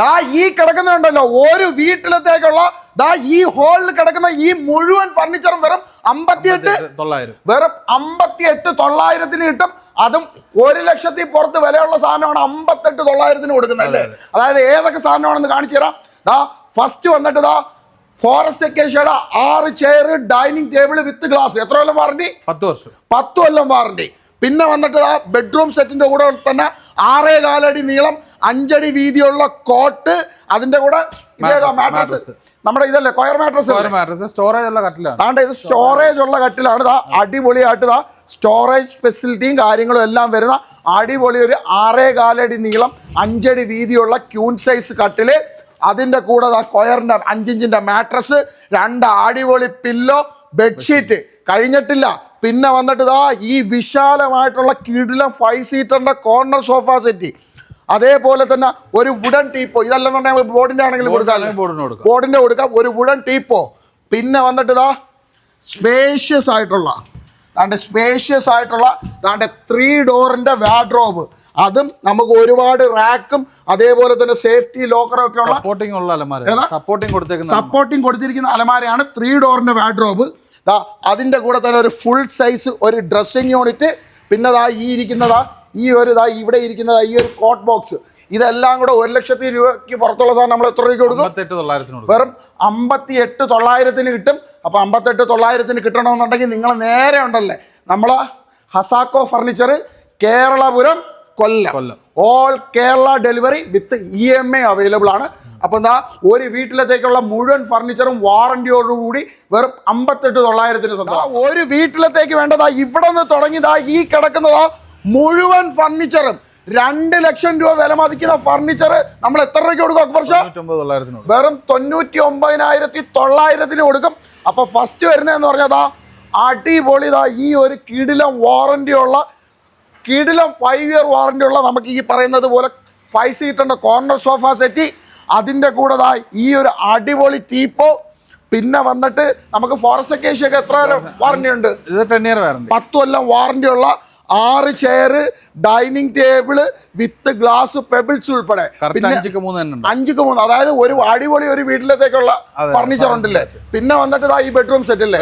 ദാ ഈ കിടക്കുന്നുണ്ടല്ലോ ഒരു വീട്ടിലത്തേക്കുള്ള ദാ ഈ ഹോളിൽ കിടക്കുന്ന ഈ മുഴുവൻ ഫർണിച്ചറും വെറും അമ്പത്തിയെട്ട് തൊള്ളായിരം. വെറും അമ്പത്തിയെട്ട് തൊള്ളായിരത്തിന് കിട്ടും. അതും ഒരു ലക്ഷത്തി പുറത്ത് വിലയുള്ള സാധനമാണ് അമ്പത്തെട്ട് തൊള്ളായിരത്തിന് കൊടുക്കുന്നത് അല്ലേ? അതായത് ഏതൊക്കെ സാധനമാണെന്ന് കാണിച്ചു തരാം. ദാ ഫസ്റ്റ് വന്നിട്ട് ദാ ഫോറസ്റ്റ് അക്കേഷ്യയുടെ ആറ് chair dining table with glass എത്ര കൊല്ലം വാറണ്ടി പത്ത് വർഷം. പത്ത് കൊല്ലം വാറണ്ടി പിന്നെ വന്നിട്ട് ആ ബെഡ്റൂം സെറ്റിന്റെ കൂടെ തന്നെ ആറേ കാലടി നീളം അഞ്ചടി വീതിയുള്ള കോട്ട് അതിന്റെ കൂടെ മാട്രസ്. നമ്മുടെ ഇതല്ലേ കൊയർ മാട്രസ് സ്റ്റോറേജ് ഉള്ള കട്ടിലാണ്. താണ്ട ഇത് സ്റ്റോറേജ് ഉള്ള കട്ടിലാണ്. ഇതാ അടിപൊളിയായിട്ട് ഇതാ സ്റ്റോറേജ് ഫെസിലിറ്റിയും കാര്യങ്ങളും എല്ലാം വരുന്ന അടിപൊളി ഒരു ആറേ കാലടി നീളം അഞ്ചടി വീതിയുള്ള ക്യൂൺ സൈസ് കട്ടിൽ. അതിന്റെ കൂടെ ആ കൊയറിന്റെ അഞ്ചിഞ്ചിന്റെ മാട്രസ് രണ്ട് അടിപൊളി പില്ലോ ബെഡ്ഷീറ്റ് കഴിഞ്ഞിട്ടില്ല. പിന്നെ വന്നിട്ട് ഇതാ ഈ വിശാലമായിട്ടുള്ള കിടിലം ഫൈവ് സീറ്ററിന്റെ കോർണർ സോഫ സെറ്റ് അതേപോലെ തന്നെ ഒരു വുഡൻ ടീപ്പോ ഇതല്ലെന്നുണ്ടെങ്കിൽ ബോർഡിന്റെ ആണെങ്കിലും കൊടുക്കാം. ബോർഡിന് കൊടുക്കാം. ബോർഡിന്റെ കൊടുക്കാം. ഒരു വുഡൻ ടീപ്പോ പിന്നെ വന്നിട്ട് ഇതാ സ്പേഷ്യസ് ആയിട്ടുള്ള താണ്ട് സ്പേഷ്യസ് ആയിട്ടുള്ള താണ്ട് ത്രീ ഡോറിന്റെ വാഡ്രോബ് അതും നമുക്ക് ഒരുപാട് റാക്കും അതേപോലെ തന്നെ സേഫ്റ്റി ലോക്കറും ഒക്കെ ഉള്ള സപ്പോർട്ടിംഗ് കൊടുത്തിരിക്കുന്ന അലമാരയാണ് ത്രീ ഡോറിന്റെ വാഡ്രോബ് ദാ അതിന്റെ കൂടെ തന്നെ ഒരു ഫുൾ സൈസ് ഒരു ഡ്രസ്സിങ് യൂണിറ്റ് പിന്നെ ദാ ഈ ഇരിക്കുന്നതാ ഈ ഒരു ദാ ഇവിടെ ഇരിക്കുന്നതാ ഈ ഒരു കോട്ട് ബോക്സ് ഇതെല്ലാം കൂടെ ഒരു ലക്ഷത്തി രൂപയ്ക്ക് പുറത്തുള്ള സാധനം നമ്മൾ എത്ര രൂപയ്ക്ക് കൊടുക്കും? വെറും അമ്പത്തി എട്ട് തൊള്ളായിരത്തിന് കിട്ടും. അപ്പോൾ അമ്പത്തെട്ട് തൊള്ളായിരത്തിന് കിട്ടണമെന്നുണ്ടെങ്കിൽ നിങ്ങൾ നേരെ ഉണ്ടല്ലേ? നമ്മൾ Hasako furniture Keralapuram Kollam. Kollam. All Kerala delivery with E M I available ആണ്. അപ്പോൾ എന്താ ഒരു വീട്ടിലത്തേക്കുള്ള മുഴുവൻ ഫർണിച്ചറും വാറണ്ടിയോടുകൂടി വെറും അമ്പത്തെട്ട് തൊള്ളായിരത്തിന് സ്വന്തം. ഒരു വീട്ടിലത്തേക്ക് വേണ്ടതാ ഇവിടെ നിന്ന് തുടങ്ങിയതാ ഈ കിടക്കുന്നതാ മുഴുവൻ ഫർണിച്ചറും രണ്ട് ലക്ഷം രൂപ വില മതിക്കുന്ന ഫർണിച്ചർ നമ്മൾ എത്ര രൂപയ്ക്ക് കൊടുക്കും അക്ബർ ഷാ? തൊണ്ണൂറ്റൊമ്പത് തൊള്ളായിരത്തിന് കൊടുക്കും. വെറും തൊണ്ണൂറ്റി ഒമ്പതിനായിരത്തി തൊള്ളായിരത്തിന് കൊടുക്കും. അപ്പൊ ഫസ്റ്റ് വരുന്നതെന്ന് പറഞ്ഞതാ അടിപൊളി ഇതാ ഈ ഒരു കിടിലം വാറന്റിയുള്ള കിടിലം ഫൈവ് ഇയർ വാറണ്ടി ഉള്ള നമുക്ക് ഈ പറയുന്നത് പോലെ ഫൈവ് സീറ്ററിന്റെ കോർണർ സോഫ സെറ്റി അതിന്റെ കൂടെ ഈ ഒരു അടിപൊളി ടീപ്പോ പിന്നെ വന്നിട്ട് നമുക്ക് ഫോറസ്റ്റ് കേസിയൊക്കെ എത്ര വാറണ്ടി ഉണ്ട്? ഇത് ടെൻ ഇയർ വാറണ്ടി പത്ത് കൊല്ലം വാറണ്ടി ഉള്ള ആറ് chair dining table with glass pebbles ഉൾപ്പെടെ. അഞ്ചിക്ക് മൂന്ന് അതായത് ഒരു അടിപൊളി ഒരു വീട്ടിലത്തേക്കുള്ള ഫർണിച്ചർ ഉണ്ടല്ലേ? പിന്നെ വന്നിട്ട് ഈ ബെഡ്റൂം സെറ്റ് അല്ലേ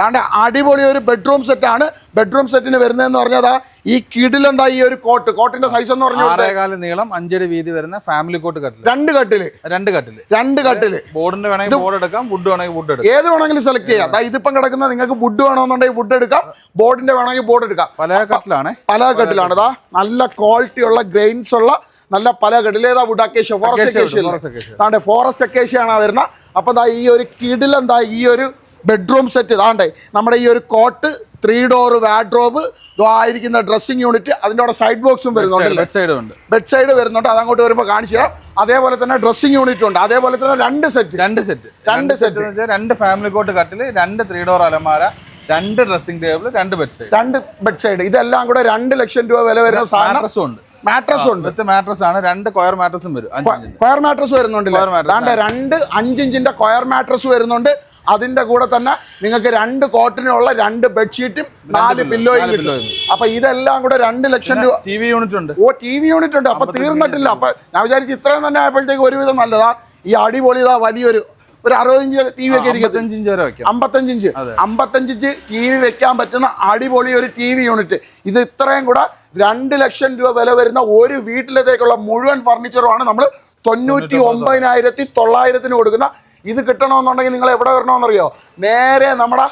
താണ്ടെ അടിപൊളി ഒരു ബെഡ്റൂം സെറ്റ് ആണ്. ബെഡ്റൂം സെറ്റിന് വരുന്നതെന്ന് പറഞ്ഞതാ ഈ കിടിലെന്താ ഈ ഒരു കോട്ട് കോട്ടിന്റെ സൈസ് എന്ന് പറഞ്ഞാൽ നീളം അഞ്ചടി വീതി വരുന്ന ഫാമിലി കോട്ട് കട്ടിൽ. രണ്ട് കട്ടിൽ. രണ്ട് കട്ടിൽ. രണ്ട് കട്ടിൽ. ബോർഡിന് വേണമെങ്കിൽ ബോർഡ് എടുക്കാം വുഡ് വേണമെങ്കിൽ വുഡ് എടുക്കാം. ഏത് വേണമെങ്കിലും സെലക്ട് ചെയ്യാം. ഇതിപ്പം കിടക്കുന്ന നിങ്ങൾക്ക് വുഡ് വേണമെന്നുണ്ടെങ്കിൽ വുഡ് എടുക്കാം. ബോർഡിന്റെ വേണമെങ്കിൽ ബോർഡ് എടുക്കാം. പല കട്ടിലാണ്. പല കട്ടിലാണ്. ദാ നല്ല ക്വാളിറ്റി ഉള്ള ഗ്രെയിൻസ് ഉള്ള നല്ല പല കടിലേതാ വുഡ് അക്കേഷ്യ ഫോറസ്റ്റ് അക്കേഷ്യ. താണ്ടെ ഫോറസ്റ്റ് അക്കേഷ്യാണ് വരുന്നത് അപ്പൊ ദാ ഈ ഒരു കിടിലെന്താ ഈ ഒരു ബെഡ്റൂം സെറ്റ് താണ്ടെ നമ്മുടെ ഈ ഒരു കോട്ട് ത്രീ ഡോർ വാഡ്രോബ് ആയിരിക്കുന്ന ഡ്രസ്സിംഗ് യൂണിറ്റ് അതിന്റെ അവിടെ സൈഡ് ബോക്സും വരുന്നുണ്ട് ബെഡ് സൈഡ് ഉണ്ട്. ബെഡ് സൈഡ് വരുന്നുണ്ട്. അതങ്ങോട്ട് വരുമ്പോൾ കാണിച്ചു തരാം. അതേപോലെ തന്നെ ഡ്രസ്സിംഗ് യൂണിറ്റ് ഉണ്ട്. അതേപോലെ തന്നെ രണ്ട് സെറ്റ് രണ്ട് സെറ്റ് രണ്ട് സെറ്റ് രണ്ട് ഫാമിലി കോട്ട് കട്ടിൽ രണ്ട് ത്രീ ഡോർ അലമാര രണ്ട് ഡ്രസ്സിംഗ് ടേബിൾ രണ്ട് ബെഡ് സൈഡ് രണ്ട് ബെഡ് സൈഡ് ഇതെല്ലാം കൂടെ രണ്ട് ലക്ഷം രൂപ വില വരുന്ന സാധനം. ഉണ്ട്. മാട്രസ് ഉണ്ട്. വിത്ത് മാട്രസ് ആണ്. രണ്ട് കൊയർ മാട്രസും വരും. കൊയർ മാട്രസ് വരുന്നുണ്ട് രണ്ട് അഞ്ചിഞ്ചിന്റെ കൊയർ മാട്രസ് വരുന്നുണ്ട്. അതിന്റെ കൂടെ തന്നെ നിങ്ങൾക്ക് രണ്ട് കോട്ടിനുള്ള രണ്ട് ബെഡ്ഷീറ്റും നാല് പില്ലോയും കിട്ടും. അപ്പൊ ഇതെല്ലാം കൂടെ രണ്ട് ലക്ഷം രൂപ ടി വി യൂണിറ്റ് ഉണ്ട്. ഓ ടി വി യൂണിറ്റ് ഉണ്ട്. അപ്പൊ തീർന്നിട്ടില്ല. അപ്പൊ ഞാൻ വിചാരിച്ചു ഇത്രയും തന്നെ ആയപ്പോഴത്തേക്ക് ഒരുവിധം നല്ലതാ. ഈ അടിപൊളി ഇതാ വലിയൊരു ഒരു അറുപത് ഇഞ്ച് ടി വി ഒക്കെ ഇരിക്കും അമ്പത്തഞ്ചിഞ്ച് വരെ വെക്കാം. അമ്പത്തഞ്ച് ഇഞ്ച്. അതെ. അമ്പത്തഞ്ച് ഇഞ്ച് ടി വി വെക്കാൻ പറ്റുന്ന അടിപൊളി ഒരു ടി വി യൂണിറ്റ്. ഇത് ഇത്രയും കൂടെ രണ്ട് ലക്ഷം രൂപ വില വരുന്ന ഒരു വീട്ടിലത്തേക്കുള്ള മുഴുവൻ ഫർണിച്ചറുമാണ് നമ്മൾ തൊണ്ണൂറ്റി ഒമ്പതിനായിരത്തി തൊള്ളായിരത്തിന് കൊടുക്കുന്ന. ഇത് കിട്ടണമെന്നുണ്ടെങ്കിൽ നിങ്ങൾ എവിടെ വരണമെന്നറിയോ? നേരെ നമ്മുടെ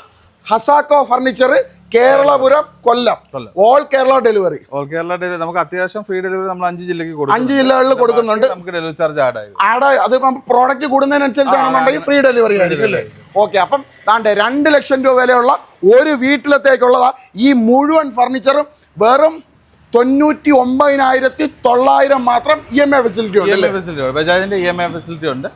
Hasako furniture Keralapuram Kollam. All Kerala delivery all Kerala delivery നമുക്ക് അത്യാവശ്യം ഫ്രീ ഡെലിവറി നമ്മൾ അഞ്ച് ജില്ലക്ക് കൊടുക്കും അഞ്ച് ജില്ലകളിൽ കൊടുക്കുന്നുണ്ട്. നമുക്ക് ഡെലിവറി ചാർജ് ആഡ് ആയി. ആടെ അത് പ്രോഡക്റ്റ് കൂടുന്നതിനനുസരിച്ചാണെന്നുണ്ടെങ്കിൽ ഫ്രീ ഡെലിവറി ആയിരിക്കും അല്ലേ? ഓക്കെ അപ്പം താണ്ടെ രണ്ട് ലക്ഷം രൂപ വിലയുള്ള ഒരു വീട്ടിലത്തേക്കുള്ളതാ ഈ മുഴുവൻ ഫർണിച്ചറും വെറും തൊണ്ണൂറ്റി ഒമ്പതിനായിരത്തി തൊള്ളായിരം മാത്രം ഇ എം ഐ ഫെസിലിറ്റി ഉണ്ട് എം ഫെസിലിറ്റി ഉണ്ട്. ബജാജിന്റെ ഇ എം ഐ ഫെസിലിറ്റി ഉണ്ട്.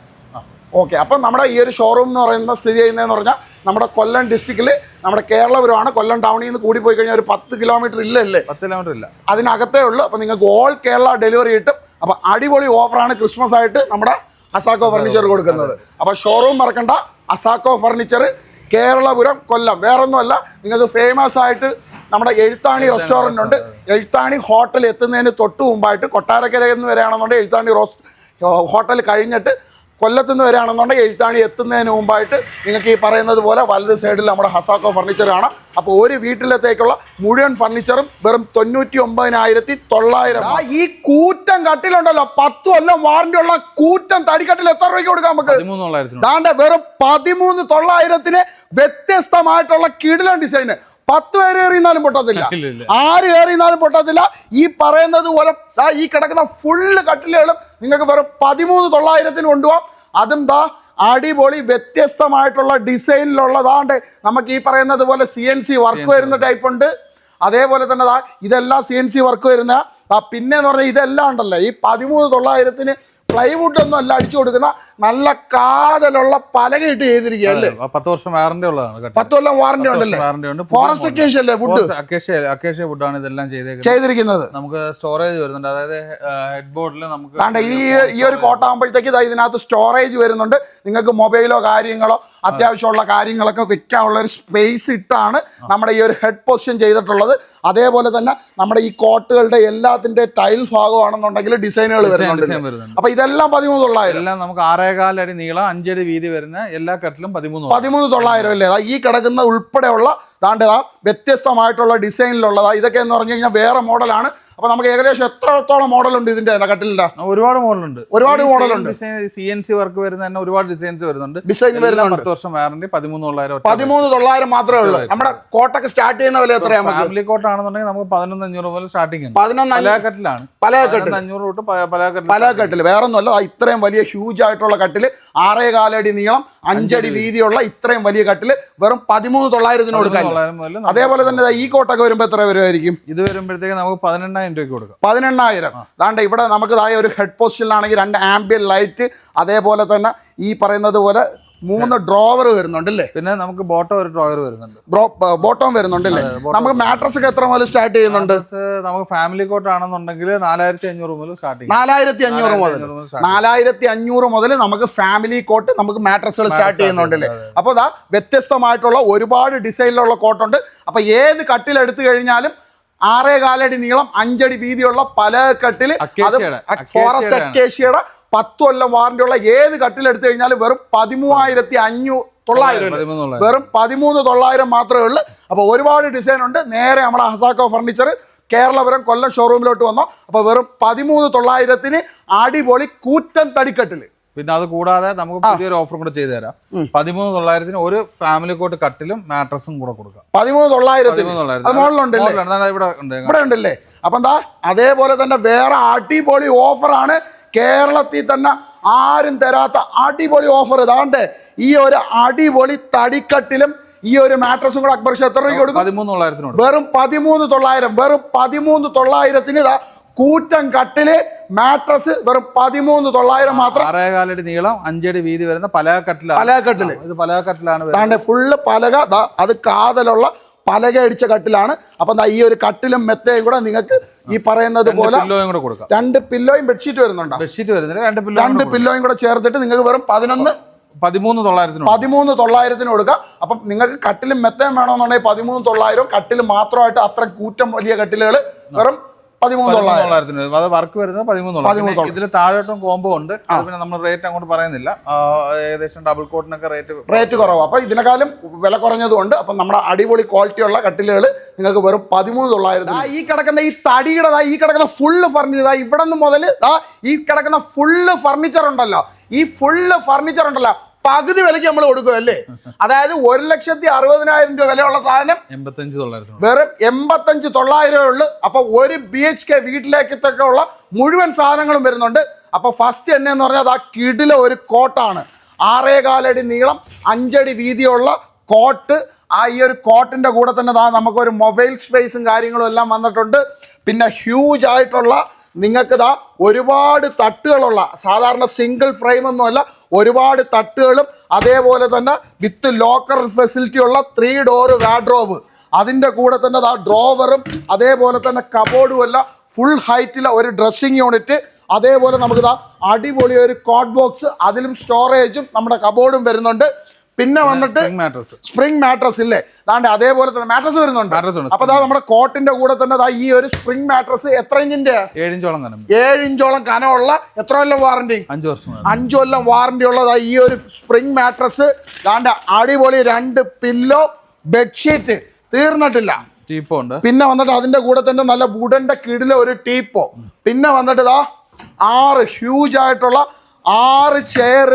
ഓക്കെ അപ്പം നമ്മുടെ ഈ ഒരു ഷോറൂം എന്ന് പറയുന്ന സ്ഥിതി ചെയ്യുന്നതെന്ന് പറഞ്ഞാൽ നമ്മുടെ കൊല്ലം ഡിസ്ട്രിക്റ്റിൽ നമ്മുടെ കേരളപുരമാണ്. കൊല്ലം ടൗണിൽ നിന്ന് കൂടി പോയി കഴിഞ്ഞാൽ ഒരു പത്ത് കിലോമീറ്റർ ഇല്ല അല്ലേ പത്ത് കിലോമീറ്റർ ഇല്ല. അതിനകത്തേ ഉള്ളൂ. അപ്പം നിങ്ങൾക്ക് ഓൾ കേരള ഡെലിവറി കിട്ടും. അപ്പം അടിപൊളി ഓഫറാണ് ക്രിസ്മസ് ആയിട്ട് നമ്മുടെ അസാക്കോ ഫർണിച്ചർ കൊടുക്കുന്നത്. അപ്പോൾ ഷോറൂം മറക്കണ്ട. അസാക്കോ ഫർണിച്ചർ കേരളപുരം കൊല്ലം. വേറൊന്നുമല്ല. നിങ്ങൾക്ക് ഫേമസ് ആയിട്ട് നമ്മുടെ എഴുത്താണി റെസ്റ്റോറന്റ് ഉണ്ട്. എഴുത്താണി ഹോട്ടൽ എത്തുന്നതിന് തൊട്ട് മുമ്പായിട്ട് കൊട്ടാരക്കര എന്ന് വരികയാണെന്നുണ്ടെങ്കിൽ എഴുത്താണി റോസ് ഹോട്ടൽ കഴിഞ്ഞിട്ട് കൊല്ലത്തുനിന്ന് വരികയാണെന്നുണ്ടെങ്കിൽ എഴുത്താണി എത്തുന്നതിന് മുമ്പായിട്ട് നിങ്ങൾക്ക് ഈ പറയുന്നത് പോലെ വലത് സൈഡിൽ നമ്മുടെ ഹസാക്കോ ഫർണിച്ചർ കാണാം അപ്പോൾ ഒരു വീട്ടിലത്തേക്കുള്ള മുഴുവൻ ഫർണിച്ചറും വെറും തൊണ്ണൂറ്റി ഒമ്പതിനായിരത്തി തൊള്ളായിരം ആ ഈ കൂറ്റം കട്ടിലുണ്ടല്ലോ. പത്ത് കൊല്ലം വാറന്റി ഉള്ള കൂറ്റൻ തടിക്കട്ടിൽ എത്ര രൂപയ്ക്ക് കൊടുക്കാം നമുക്ക്? തൊള്ളായിരത്തിന് വെറും പതിമൂന്ന് തൊള്ളായിരത്തിന് വ്യത്യസ്തമായിട്ടുള്ള കിടിലൻ ഡിസൈന് പത്ത് പേര് എറിയുന്നാലും പൊട്ടത്തില്ല. ആര് എറിയുന്നാലും പൊട്ടത്തില്ല. ഈ പറയുന്നത് പോലെ ഈ കിടക്കുന്ന ഫുള്ള് കട്ടിലുകളും നിങ്ങൾക്ക് വെറും പതിമൂന്ന് തൊള്ളായിരത്തിന് കൊണ്ടുപോകാം അതും ദാ അടിപൊളി വ്യത്യസ്തമായിട്ടുള്ള ഡിസൈനിലുള്ളതാണ്ട് നമുക്ക് ഈ പറയുന്നത് പോലെ സി എൻ സി വർക്ക് വരുന്ന ടൈപ്പ് ഉണ്ട്. അതേപോലെ തന്നെ ദാ ഇതെല്ലാം സി എൻ സി വർക്ക് വരുന്ന പിന്നെ എന്ന് പറഞ്ഞാൽ ഇതെല്ലാം ഉണ്ടല്ലോ. ഈ പതിമൂന്ന് തൊള്ളായിരത്തിന് പ്ലൈവുഡ് ഒന്നും അല്ല അടിച്ചു കൊടുക്കുന്ന നല്ല കാതലുള്ള പലകയിട്ട് ചെയ്തിരിക്കുക അല്ലേ? പത്ത് വർഷം വാറന്റി ഉള്ളതാണ്. പത്ത് കൊല്ലം വാറന്റി ഉണ്ടല്ലേ? വാറന്റി ഉണ്ട്. ഫോറസ്റ്റ് അക്കേഷ്യ അല്ലേ വുഡ് അക്കേഷ്യ അക്കേഷ്യ വുഡാണ് ഇതെല്ലാം ചെയ്തിരിക്കുന്നത്. നമുക്ക് സ്റ്റോറേജ് വരുന്നുണ്ട്. അതായത് ഹെഡ് ബോർഡിൽ നമുക്ക് ഈ ഈ ഒരു കോട്ടാകുമ്പോഴത്തേക്ക് ഇതാ ഇതിനകത്ത് സ്റ്റോറേജ് വരുന്നുണ്ട്. നിങ്ങൾക്ക് മൊബൈലോ കാര്യങ്ങളോ അത്യാവശ്യമുള്ള കാര്യങ്ങളൊക്കെ വെക്കാനുള്ള ഒരു സ്പേസ് ഇട്ടാണ് നമ്മുടെ ഈ ഒരു ഹെഡ് പൊസിഷൻ ചെയ്തിട്ടുള്ളത്. അതേപോലെ തന്നെ നമ്മുടെ ഈ കോട്ടുകളുടെ എല്ലാത്തിന്റെ ടൈൽ ഭാഗമാണെന്നുണ്ടെങ്കിൽ ഡിസൈനുകൾ വരുന്നുണ്ട്. അപ്പൊ ഇത് ഇതെല്ലാം പതിമൂന്ന് തൊള്ളായിരം. എല്ലാം നമുക്ക് ആറേകാൽ അടി നീളം അഞ്ചടി വീതി വരുന്ന എല്ലാ കട്ടിലും പതിമൂന്ന് പതിമൂന്ന് തൊള്ളായിരം അല്ലേ? ഈ കിടക്കുന്ന ഉൾപ്പെടെയുള്ള ദാണ്ടേതാ വ്യത്യസ്തമായിട്ടുള്ള ഡിസൈനിലുള്ളതാ. ഇതൊക്കെ എന്ന് പറഞ്ഞു കഴിഞ്ഞാൽ വേറെ മോഡലാണ്. അപ്പൊ നമുക്ക് ഏകദേശം എത്രത്തോളം ഉണ്ട് ഇതിന്റെ കട്ടിലിന്റെ ഒരുപാട് ഉണ്ട് ഒരുപാട് മോഡലുണ്ട്. സി എൻ സി വർക്ക് വരുന്ന തന്നെ ഒരുപാട് ഡിസൈൻസ് വരുന്നുണ്ട്. ഡിസൈൻ വരുന്ന വരുന്നുണ്ട്. പത്ത് വർഷം വാറണ്ടി പതിമൂന്ന് തൊള്ളായിരം പതിമൂന്ന് തൊള്ളായിരം മാത്രമേ ഉള്ളൂ. നമ്മുടെ കോട്ടൊക്കെ സ്റ്റാർട്ട് ചെയ്യുന്ന വില എത്രയാ നമുക്ക്? ഫാമിലി കോട്ട് ആണെന്നുണ്ടെങ്കിൽ നമുക്ക് പതിനൊന്ന് അഞ്ഞൂറ് മുതൽ സ്റ്റാർട്ടിംഗ് പതിനൊന്ന് പലകട്ടിലാണ്. പലകട്ടിൽ കെട്ടിൽ അഞ്ഞൂറ് തൊട്ട് പലകട്ടിൽ പലകട്ടിൽ പല കെട്ടിൽ വേറെ ഒന്നുമല്ല ഇത്രയും വലിയ ഹ്യൂജ് ആയിട്ടുള്ള കട്ടിൽ ആറേ കാലടി നീളം അഞ്ചടി വീതിയുള്ള ഇത്രയും വലിയ കട്ടിൽ വെറും പതിമൂന്ന് തൊള്ളായിരത്തിന് കൊടുക്കാൻ തൊള്ളായിരം മുതൽ നമുക്ക് അതേപോലെ തന്നെ ഈ കോട്ടൊക്കെ വരുമ്പോൾ എത്ര വരുമായിരിക്കും ഇത് വരുമ്പോഴത്തേക്ക് നമുക്ക് പതിനെണ്ണായിരം രൂപയ്ക്ക് കൊടുക്കാം. പതിനെണ്ണായിരം. അതാണ്ട് ഇവിടെ നമുക്ക് താഴെ ഒരു ഹെഡ് പോസ്റ്റിലാണെങ്കിൽ രണ്ട് ആംബിയൻ ലൈറ്റ് അതേപോലെ തന്നെ ഈ പറയുന്നത് പോലെ മൂന്ന് ഡ്രോവർ വരുന്നുണ്ട് അല്ലേ പിന്നെ നമുക്ക് ബോട്ടം ഒരു ഡ്രോവർ വരുന്നുണ്ട്. ബോട്ടം വരുന്നുണ്ട് അല്ലേ നമുക്ക് മാട്രസ് ഒക്കെ എത്ര മുതൽ സ്റ്റാർട്ട് ചെയ്യുന്നുണ്ട്? നമുക്ക് ഫാമിലി കോട്ട് ആണെന്നുണ്ടെങ്കിൽ നാലായിരത്തി അഞ്ഞൂറ് മുതൽ സ്റ്റാർട്ടിങ് നാലായിരത്തി അഞ്ഞൂറ് മുതൽ. നാലായിരത്തി അഞ്ഞൂറ് മുതൽ നമുക്ക് ഫാമിലി കോട്ട് നമുക്ക് മാട്രസുകൾ സ്റ്റാർട്ട് ചെയ്യുന്നുണ്ട് അല്ലേ അപ്പോൾ ദാ വ്യത്യസ്തമായിട്ടുള്ള ഒരുപാട് ഡിസൈനിലുള്ള കോട്ടുണ്ട് അപ്പോൾ ഏത് കട്ടിലെടുത്തു കഴിഞ്ഞാലും ആറേ കാലടി നീളം അഞ്ചടി വീതിയുള്ള പല കട്ടിൽ ഫോറസ്റ്റ് അക്കേഷ്യയുടെ പത്ത് കൊല്ലം വാറന്റിയുള്ള ഏത് കട്ടിൽ എടുത്തു കഴിഞ്ഞാലും വെറും പതിമൂവായിരത്തി അഞ്ഞൂ തൊള്ളായിരം. വെറും പതിമൂന്ന് തൊള്ളായിരം മാത്രമേ ഉള്ളൂ. അപ്പോൾ ഒരുപാട് ഡിസൈൻ ഉണ്ട്. നേരെ നമ്മുടെ ഹസാക്കോ ഫർണിച്ചർ കേരളപുരം കൊല്ലം ഷോറൂമിലോട്ട് വന്നോ. അപ്പോൾ വെറും പതിമൂന്ന് തൊള്ളായിരത്തിന് അടിപൊളി കൂറ്റൻ തടിക്കട്ടിൽ പിന്നെ അത് കൂടാതെ നമുക്ക് പുതിയൊരു ഓഫർ കൂടെ ചെയ്തു തരാം. പതിമൂന്ന് തൊള്ളായിരത്തിന് ഒരു ഫാമിലി കോട്ട് കട്ടിലും മാട്രസും കൂടെ കൊടുക്കാം. പതിമൂന്ന്. ദാ ഇവിടെ ഉണ്ട്. ഇവിടെ ഉണ്ടല്ലേ? അപ്പം എന്താ? അതേപോലെ തന്നെ വേറെ അടിപൊളി ഓഫറാണ് കേരളത്തിൽ തന്നെ ആരും തരാത്ത അടിപൊളി ഓഫർ ഇതാണ്ട് ഈ ഒരു അടിപൊളി തടിക്കട്ടിലും ഈ ഒരു മാട്രസും കൂടെ അക്ബർ ക്ഷേത്രം വെറും പതിമൂന്ന് തൊള്ളായിരം വെറും പതിമൂന്ന് തൊള്ളായിരത്തിന് ഇതാ കൂറ്റൻ കട്ടിൽ മാട്രസ് വെറും പതിമൂന്ന് തൊള്ളായിരം മാത്രം. ആറേകാലടി നീളം അഞ്ചടി വീതി വരുന്ന പലക കട്ടിൽ പലക കട്ടിൽ ഇത് പലക കട്ടിലാണ് വരുന്നത്. താണ്ടെ ഫുള്ള് പലക അത് കാതലുള്ള പലക അടിച്ച കട്ടിലാണ്. അപ്പം ഈ ഒരു കട്ടിലും മെത്തയും കൂടെ നിങ്ങൾക്ക് ഈ പറയുന്നത് പോലെ പില്ലോയും കൂടെ കൊടുക്കാം. രണ്ട് പില്ലോയും ബെഡ്ഷീറ്റ് വരുന്നുണ്ട്? ബെഡ്ഷീറ്റ് വരുന്നില്ല രണ്ട് പില്ലോ രണ്ട് പില്ലോയും കൂടെ ചേർത്തിട്ട് നിങ്ങൾക്ക് വെറും പതിനൊന്ന് പതിമൂന്ന് തൊള്ളായിരത്തിന്. പതിമൂന്ന് തൊള്ളായിരത്തിന് കൊടുക്കുക അപ്പം നിങ്ങൾക്ക് കട്ടിലും മെത്തയും വേണമെന്നുണ്ടെങ്കിൽ പതിമൂന്ന് തൊള്ളായിരം കട്ടിൽ മാത്രമായിട്ട് അത്ര കൂറ്റം വലിയ കട്ടിലുകൾ വെറും അത് വർക്ക് വരുന്നത് പതിമൂന്നോളം ഇതിൽ താഴോട്ടും കോംബോ ഉണ്ട്. പിന്നെ നമ്മൾ റേറ്റ് അങ്ങോട്ട് പറയുന്നില്ല. ഏകദേശം ഡബിൾ കോട്ടിനൊക്കെ റേറ്റ് റേറ്റ് കുറവ്. അപ്പോൾ ഇതിനെക്കാളും വില കുറഞ്ഞതുകൊണ്ട് അപ്പൊ നമ്മുടെ അടിപൊളി ക്വാളിറ്റി ഉള്ള കട്ടിലുകൾ നിങ്ങൾക്ക് വെറും പതിമൂന്ന് തൊള്ളായിരത്തി ഈ കിടക്കുന്ന ഈ തടിയുടെ ഈ കിടക്കുന്ന ഫുള്ള് ഫർണിച്ചർ ഇവിടെ നിന്ന് മുതൽ ഈ കിടക്കുന്ന ഫുള്ള് ഫർണിച്ചർ ഉണ്ടല്ലോ. ഈ ഫുള്ള് ഫർണിച്ചർ ഉണ്ടല്ലോ. പകുതി വിലയ്ക്ക് നമ്മൾ കൊടുക്കും അല്ലേ? അതായത് ഒരു ലക്ഷത്തി അറുപതിനായിരം രൂപ വിലയുള്ള സാധനം എൺപത്തഞ്ച് തൊള്ളായിരം വെറും എൺപത്തഞ്ച് തൊള്ളായിരം ഉള്ളു. അപ്പൊ ഒരു ബി എച്ച് കെ വീട്ടിലേക്കത്തൊക്കെ ഉള്ള മുഴുവൻ സാധനങ്ങളും വരുന്നുണ്ട്. അപ്പൊ ഫസ്റ്റ് എന്നെ എന്ന് പറഞ്ഞാൽ ആ കിടില ഒരു കോട്ടാണ്. ആറേകാലടി നീളം അഞ്ചടി വീതിയുള്ള കോട്ട് ആ ഈ ഒരു കോട്ടിന്റെ കൂടെ തന്നെ ദാ നമുക്കൊരു മൊബൈൽ സ്പേസും കാര്യങ്ങളും എല്ലാം വന്നിട്ടുണ്ട്. പിന്നെ ഹ്യൂജ് ആയിട്ടുള്ള നിങ്ങൾക്ക് ദാ ഒരുപാട് തട്ടുകളുള്ള സാധാരണ സിംഗിൾ ഫ്രെയിം ഒന്നുമല്ല ഒരുപാട് തട്ടുകളും അതേപോലെ തന്നെ വിത്ത് ലോക്കർ ഫെസിലിറ്റി ഉള്ള ത്രീ ഡോറ് വാഡ്രോബ് അതിന്റെ കൂടെ തന്നെ ദാ ഡ്രോവറും അതേപോലെ തന്നെ കബോർഡും എല്ലാം ഫുൾ ഹൈറ്റിലെ ഒരു ഡ്രസ്സിങ് യൂണിറ്റ് അതേപോലെ നമുക്ക് ദാ അടിപൊളി ഒരു കോഡ് ബോക്സ് അതിലും സ്റ്റോറേജും നമ്മുടെ കബോർഡും വരുന്നുണ്ട്. പിന്നെ വന്നിട്ട് മാട്രസ് സ്പ്രിംഗ് മാട്രസ് ഇല്ലേ? അതാണ്ട് അതേപോലെ തന്നെ മാട്രസ് വരുന്നുണ്ട്. അപ്പൊ ദാ നമ്മുടെ കോട്ടിന്റെ കൂടെ തന്നെ ദാ ഈ ഒരു സ്പ്രിംഗ് മാട്രസ് എത്ര ഇഞ്ചിന്റെ? ഏഴിഞ്ചോളം കനം. ഏഴിഞ്ചോളം കനമുള്ള എത്ര കൊല്ലം വാറണ്ടി അഞ്ചു വർഷം. അഞ്ചു കൊല്ലം വാറണ്ടി ഉള്ളതാ ഈ ഒരു സ്പ്രിംഗ് മാട്രസ് അതാണ്ട് അടിപൊളി രണ്ട് പില്ലോ ബെഡ്ഷീറ്റ് തീർന്നിട്ടില്ല. ടീപ്പോ ഉണ്ട്. പിന്നെ വന്നിട്ട് അതിന്റെ കൂടെ തന്നെ നല്ല വുഡന്റെ കീഴിലെ ഒരു ടീപ്പോ. പിന്നെ വന്നിട്ട് ഇതാ ആറ് ഹ്യൂജ് ആയിട്ടുള്ള ആറ് chair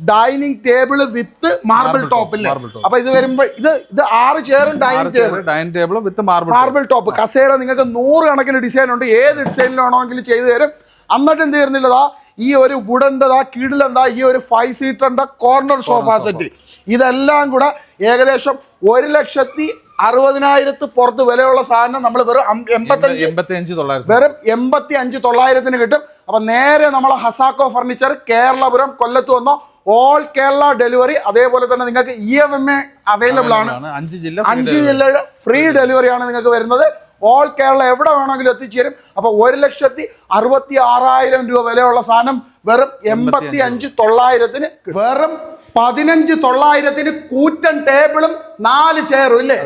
dining table with marble top top. അപ്പൊ ഇത് വരുമ്പോൾ ഇത് ഇത് ആറ് ചെയറും dining table dining table with marble marble top കസേര നിങ്ങൾക്ക് നൂറ് കണക്കിന് ഡിസൈൻ ഉണ്ട് ഏത് ഡിസൈനിലാണെങ്കിലും ചെയ്തു തരും. എന്നിട്ട് എന്ത് തരുന്നില്ലതാ ഈ ഒരു വുഡന്റെതാ കീഴിലെന്താ ഈ ഒരു ഫൈവ് സീറ്ററിന്റെ കോർണർ സോഫ സെറ്റ് ഇതെല്ലാം കൂടെ ഏകദേശം ഒരു ലക്ഷത്തി അറുപതിനായിരത്തി പുറത്ത് വിലയുള്ള സാധനം നമ്മൾ വെറും എൺപത്തഞ്ച് എൺപത്തി അഞ്ച് തൊള്ളായിരത്തി വെറും എൺപത്തി അഞ്ച് തൊള്ളായിരത്തിന് കിട്ടും. അപ്പൊ നേരെ നമ്മളെ ഹസാക്കോ ഫർണിച്ചർ കേരളപുരം കൊല്ലത്ത് വന്നോ? ഓൾ കേരള ഡെലിവറി അതേപോലെ തന്നെ നിങ്ങൾക്ക് E M M A available ആണ്. അഞ്ച് ജില്ല അഞ്ച് ജില്ലയുടെ ഫ്രീ ഡെലിവറി ആണ് നിങ്ങൾക്ക് വരുന്നത്. ഓൾ കേരള എവിടെ വേണമെങ്കിലും എത്തിച്ചേരും. അപ്പോൾ ഒരു ലക്ഷത്തി അറുപത്തി ആറായിരം രൂപ വിലയുള്ള സാധനം വെറും എൺപത്തി അഞ്ച് തൊള്ളായിരത്തിന്. വെറും പതിനഞ്ച് തൊള്ളായിരത്തിന് കൂറ്റൻ ടേബിളും നാല് ചെയറും ഇല്ലേ?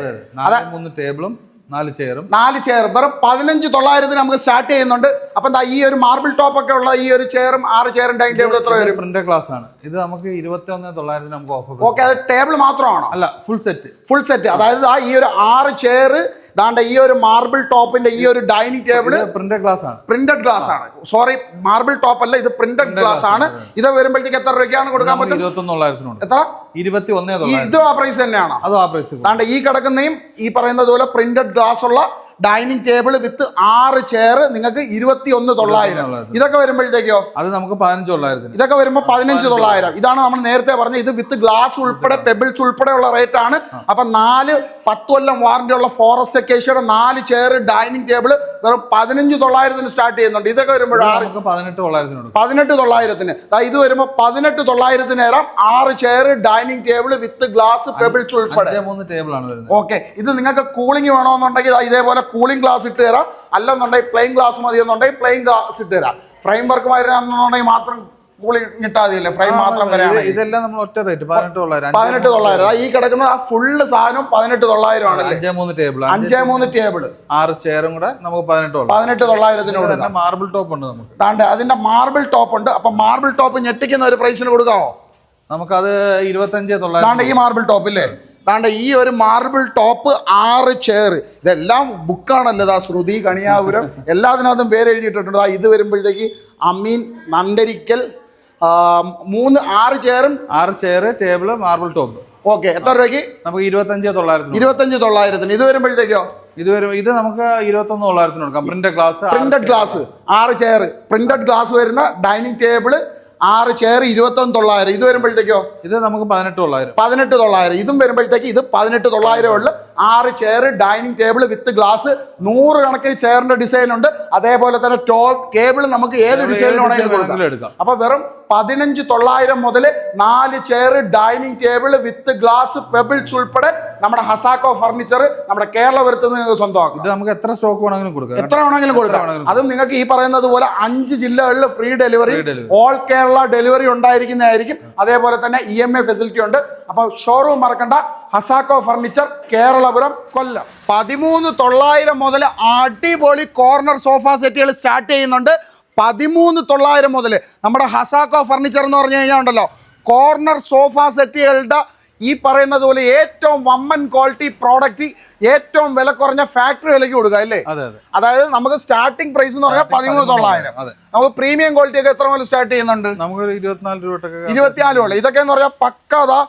മൂന്ന് ടേബിളും നാല് ചെയറും. നാല് ചെയർ. വെറും പതിനഞ്ച് തൊള്ളായിരത്തിന് നമുക്ക് സ്റ്റാർട്ട് ചെയ്യുന്നുണ്ട്. അപ്പൊ എന്താ ഈ ഒരു മാർബിൾ ടോപ്പ് ഒക്കെ ഉള്ള ഈ ഒരു ചെയറും ആറ് ചെയറും ഡൈനിങ് ടേബിൾ എത്ര വരും? പ്രിന്റ് ക്ലാസ് ആണ്. ഇത് നമുക്ക് ഇരുപത്തി ഒന്ന് തൊള്ളായിരത്തിന് നമുക്ക് ഓഫർ ഓക്കെ അത് ടേബിൾ മാത്രമാണോ? അല്ല ഫുൾ സെറ്റ് ഫുൾ സെറ്റ് അതായത് ആ ഈ ഒരു ആറ് ചെയർ ദാണ്ട ഈ ഒരു മാർബിൾ ടോപ്പിന്റെ ഈ ഒരു ഡൈനിങ് ടേബിൾ പ്രിന്റഡ് ഗ്ലാസ് ആണ്. പ്രിന്റഡ് ഗ്ലാസ് ആണ്. സോറി മാർബിൾ ടോപ്പ് അല്ല ഇത് പ്രിന്റഡ് ഗ്ലാസ് ആണ്. ഇത് വരുമ്പോഴത്തേക്ക് എത്ര രൂപയ്ക്കാണ് കൊടുക്കാൻ പറ്റും? എത്ര? ഇരുപത്തി ഒന്നേ ഇതും ആ പ്രൈസ് തന്നെയാണോ. അതും ആ പ്രൈസ് ദാണ്ട ഈ കിടക്കുന്നതും ഈ പറയുന്നത് പോലെ പ്രിന്റഡ് ഗ്ലാസ് ഉള്ള ഡൈനിങ് ടേബിൾ വിത്ത് ആറ് ചെയർ നിങ്ങൾക്ക് ഇരുപത്തി ഒന്ന് തൊള്ളായിരം. തൊള്ളായിരം. ഇതൊക്കെ വരുമ്പോഴത്തേക്കോ? അത് നമുക്ക് പതിനഞ്ച് തൊള്ളായിരത്തിന്. ഇതൊക്കെ വരുമ്പോൾ പതിനഞ്ച് തൊള്ളായിരം. ഇതാണ് നമ്മൾ നേരത്തെ പറഞ്ഞത് ഇത് വിത്ത് ഗ്ലാസ് ഉൾപ്പെടെ പെബിൾസ് ഉൾപ്പെടെയുള്ള റേറ്റ് ആണ്. അപ്പൊ നാല് പത്ത് കൊല്ലം വാറന്റി ഉള്ള ഫോറസ്റ്റ് അക്കേഷ്യയുടെ നാല് ചെയർ ഡൈനിങ് ടേബിൾ വെറും പതിനഞ്ച് തൊള്ളായിരത്തിന് സ്റ്റാർട്ട് ചെയ്യുന്നുണ്ട്. ഇതൊക്കെ വരുമ്പോൾ പതിനെട്ട് തൊള്ളായിരത്തിനുണ്ട് പതിനെട്ട് തൊള്ളായിരത്തിന്. ഇത് വരുമ്പോൾ പതിനെട്ട് തൊള്ളായിരത്തിന് നേരം ആറ് chair dining table with glass pebbles ഉൾപ്പെടെ. മൂന്ന് ടേബിൾ ആണ് വരുന്നത്. ഓക്കെ ഇത് നിങ്ങൾക്ക് കൂളിംഗ് വേണമെന്നുണ്ടെങ്കിൽ ഇതേപോലെ കൂളിംഗ് ഗ്ലാസ് ഇട്ട് തരാം. അല്ലെന്നുണ്ടെങ്കിൽ പ്ലെയിൻ ഗ്ലാസ് മതി എന്നുണ്ടെങ്കിൽ പ്ലെയിൻ ഗ്ലാസ് ഇട്ട് തരാം. ഫ്രെയിം വർക്ക് വരാന്നുണ്ടെങ്കിൽ മാത്രം കൂളിംഗ് ഇട്ടാൽ ഫ്രൈ മാത്രം ഇത് ഇതെല്ലാം നമ്മൾ ഒറ്റ റേറ്റ് പതിനെട്ട് തൊള്ളായിരം പതിനെട്ട് തൊള്ളായിരം. ഈ കിടക്കുന്ന ആ ഫുള്ള് സാധനം പതിനെട്ട് തൊള്ളായിരം ആണ് അഞ്ചേ മൂന്ന് ടേബിൾ അഞ്ചേ മൂന്ന് ടേബിൾ ആറ് ചെയറും കൂടെ നമുക്ക് പതിനെട്ട് പതിനെട്ട് തൊള്ളായിരത്തിനോട് തന്നെ മാർബിൾ ടോപ്പ് ഉണ്ട് നമുക്ക്. താണ്ട് അതിന്റെ മാർബിൾ ടോപ്പ് ഉണ്ട്. അപ്പൊ മാർബിൾ ടോപ്പ് ഞെട്ടിക്കുന്ന ഒരു പ്രൈസിന് കൊടുക്കാമോ നമുക്കത് ഇരുപത്തഞ്ച് തൊള്ളായിരം താണ്ട ഈ മാർബിൾ ടോപ്പ് ഇല്ലേ? താണ്ട ഈ ഒരു മാർബിൾ ടോപ്പ് ആറ് ചെയർ ഇതെല്ലാം ബുക്കാണല്ലോ ദാ ശ്രുതി കണിയാപുരം. എല്ലാത്തിനകത്തും പേര് എഴുതിയിട്ടുണ്ട് ഇത് വരുമ്പോഴത്തേക്ക് അമീൻ നന്ദരിക്കൽ മൂന്ന് ആറ് ചെയറും ആറ് chair table marble top. Okay എത്ര രൂപയ്ക്ക്? നമുക്ക് ഇരുപത്തഞ്ച് തൊള്ളായിരത്തിന് ഇരുപത്തഞ്ച് തൊള്ളായിരത്തിന്. ഇത് വരുമ്പോഴത്തേക്കോ? ഇത് വരും ഇത് നമുക്ക് ഇരുപത്തൊന്ന് തൊള്ളായിരത്തിന് കൊടുക്കാം. പ്രിന്റഡ് ഗ്ലാസ് പ്രിന്റഡ് ഗ്ലാസ് ആറ് ചെയർ പ്രിന്റഡ് ഗ്ലാസ് വരുന്ന ഡൈനിങ് ടേബിൾ ആറ് ചെയർ ഇരുപത്തൊന്ന് തൊള്ളായിരം. ഇത് വരുമ്പോഴത്തേക്കോ? ഇത് നമുക്ക് പതിനെട്ട് തൊള്ളായിരം. പതിനെട്ട് തൊള്ളായിരം. ഇതും വരുമ്പോഴത്തേക്ക് ഇത് പതിനെട്ട് തൊള്ളായിരം ഉള്ളു. ആറ് chair dining table with glass നൂറ് കണക്കിന് ചെയറിന്റെ ഡിസൈൻ ഉണ്ട്. അതേപോലെ തന്നെ ടോ ടേബിൾ നമുക്ക് ഏത് ഡിസൈനിലാണെങ്കിലും കൊടുക്കാം. അപ്പൊ വെറും പതിനഞ്ച് തൊള്ളായിരം മുതൽ നാല് chair dining table with glass pebbles ഉൾപ്പെടെ നമ്മുടെ ഹസാക്കോ ഫർണിച്ചർ നമ്മുടെ കേരള വരുത്തുന്ന നിങ്ങൾക്ക് സ്വന്തമാക്കും. ഇത് നമുക്ക് എത്ര സ്റ്റോക്ക് വേണമെങ്കിലും കൊടുക്കാം. എത്ര വേണമെങ്കിലും കൊടുക്കാം. അതും നിങ്ങൾക്ക് ഈ പറയുന്നത് പോലെ അഞ്ച് ജില്ലകളിൽ free delivery all Kerala delivery ഉണ്ടായിരിക്കുന്നതായിരിക്കും. അതേപോലെ തന്നെ ഇ എം എ ഫെസിലിറ്റി ഉണ്ട്. അപ്പോൾ ഷോറൂം മറക്കണ്ട. ഹസാക്കോ ഫർണിച്ചർ കേരളപുരം കൊല്ലം. പതിമൂന്ന് തൊള്ളായിരം മുതൽ അടിപൊളി കോർണർ സോഫ സെറ്റുകൾ സ്റ്റാർട്ട് ചെയ്യുന്നുണ്ട്. പതിമൂന്ന് തൊള്ളായിരം മുതൽ. നമ്മുടെ ഹസാക്കോ ഫർണിച്ചർ എന്ന് പറഞ്ഞു കഴിഞ്ഞാൽ ഉണ്ടല്ലോ കോർണർ സോഫ സെറ്റുകളുടെ ഈ പറയുന്നത് പോലെ ഏറ്റവും വമ്മൻ ക്വാളിറ്റി പ്രോഡക്റ്റ് ഏറ്റവും വില കുറഞ്ഞ ഫാക്ടറി വിലയ്ക്ക് കൊടുക്കുക അല്ലേ? അതെ അതെ. അതായത് നമുക്ക് സ്റ്റാർട്ടിംഗ് പ്രൈസ് എന്ന് പറഞ്ഞാൽ പതിമൂന്ന് തൊള്ളായിരം. നമുക്ക് പ്രീമിയം ക്വാളിറ്റി ഒക്കെ എത്ര മുതൽ സ്റ്റാർട്ട് ചെയ്യുന്നുണ്ട്? നമുക്ക് ഇരുപത്തിനാല് രൂപ ഇരുപത്തിനാല് രൂപ ഇതൊക്കെ എന്ന് പറഞ്ഞാൽ പക്ക അതാ